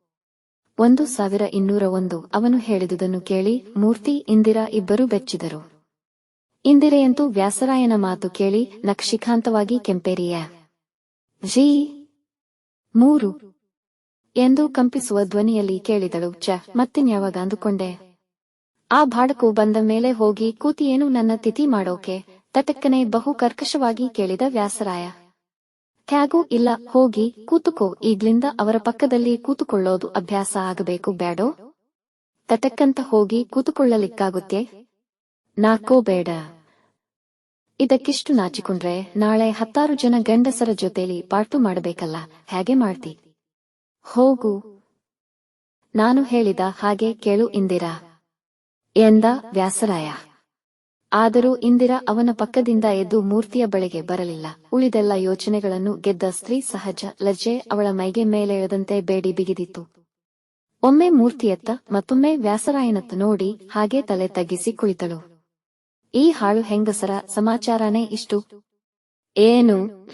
S3: ಒಂದು ಸಾವಿರ ಇನ್ನೂರ ಒಂದು, ಅವನು ಹೇಳಿದುದನ್ನು ಕೇಳಿ ಮೂರ್ತಿ, ಇಂದಿರಾ ಇಬ್ಬರು ಬೆಚ್ಚಿದರು. ಇಂದಿರೆಯಂತೂ ವ್ಯಾಸರಾಯನ ಮಾತು ಕೇಳಿ ನಕ್ಷಿಕಾಂತವಾಗಿ ಕೆಂಪೇರಿಯ. ಜೀ. ಮೂರು. ಎಂದು ಕಂಪಿಸುವ ಧ್ವನಿಯಲ್ಲಿ ಕೇಳಿದಳು ಚ ಮತ್ತಿನ್ಯಾವಾಗ ಅಂದುಕೊಂಡೆ. ಆ ಬಾಡಕು ಬಂದ ಮೇಲೆ ಹೋಗಿ ಕೂತಿಯೇನು ನನ್ನ ತಿಥಿ ಮಾಡೋಕೆ? ತಟಕ್ಕನೆ ಬಹು ಕರ್ಕಶವಾಗಿ ಕೇಳಿದ ವ್ಯಾಸರಾಯ. ಹ್ಯಾಗೂ ಇಲ್ಲ, ಹೋಗಿ, ಕೂತುಕೋ, ಈಗ್ಲಿಂದ ಅವರ ಪಕ್ಕದಲ್ಲಿ ಕೂತುಕೊಳ್ಳೋದು ಅಭ್ಯಾಸ ಆಗಬೇಕು ಬ್ಯಾಡೋ? ತಟಕ್ಕಂತ ಹೋಗಿ ಕೂತುಕೊಳ್ಳಲಿಕ್ಕಾಗುತ್ತೆ? ನಾಕೋ ಬೇಡ. ಇದಕ್ಕಿಷ್ಟು ನಾಚಿಕೊಂಡ್ರೆ ನಾಳೆ ಹತ್ತಾರು ಜನ ಗಂಡಸರ ಜೊತೆಲಿ ಪಾರ್ಟು ಮಾಡಬೇಕಲ್ಲ, ಹೇಗೆ ಮಾಡ್ತಿ? ಹೋಗು. ನಾನು ಹೇಳಿದ ಹಾಗೆ ಕೇಳು, ಇಂದಿರಾ. ಎಂದ ವ್ಯಾಸರಾಯ. ಆದರೂ ಇಂದಿರಾ ಅವನ ಪಕ್ಕದಿಂದ ಎದ್ದು ಮೂರ್ತಿಯ ಬಳಿಗೆ ಬರಲಿಲ್ಲ. ಉಳಿದೆಲ್ಲ ಯೋಚನೆಗಳನ್ನು ಗೆದ್ದ ಸ್ತ್ರೀ ಸಹಜ ಲಜ್ಜೆ ಅವಳ ಮೈಗೆ ಮೇಲೆಳೆದಂತೆ ಬೇಡಿ ಬಿಗಿದಿತ್ತು. ಒಮ್ಮೆ ಮೂರ್ತಿಯತ್ತ ಮತ್ತೊಮ್ಮೆ ವ್ಯಾಸರಾಯನತ್ತ ನೋಡಿ ಹಾಗೆ ತಲೆ ತಗ್ಗಿಸಿ ಕುಳಿತಳು. ಈ ಹಾಳು ಹೆಂಗಸರ ಸಮಾಚಾರನೇ ಇಷ್ಟು? ಏನು?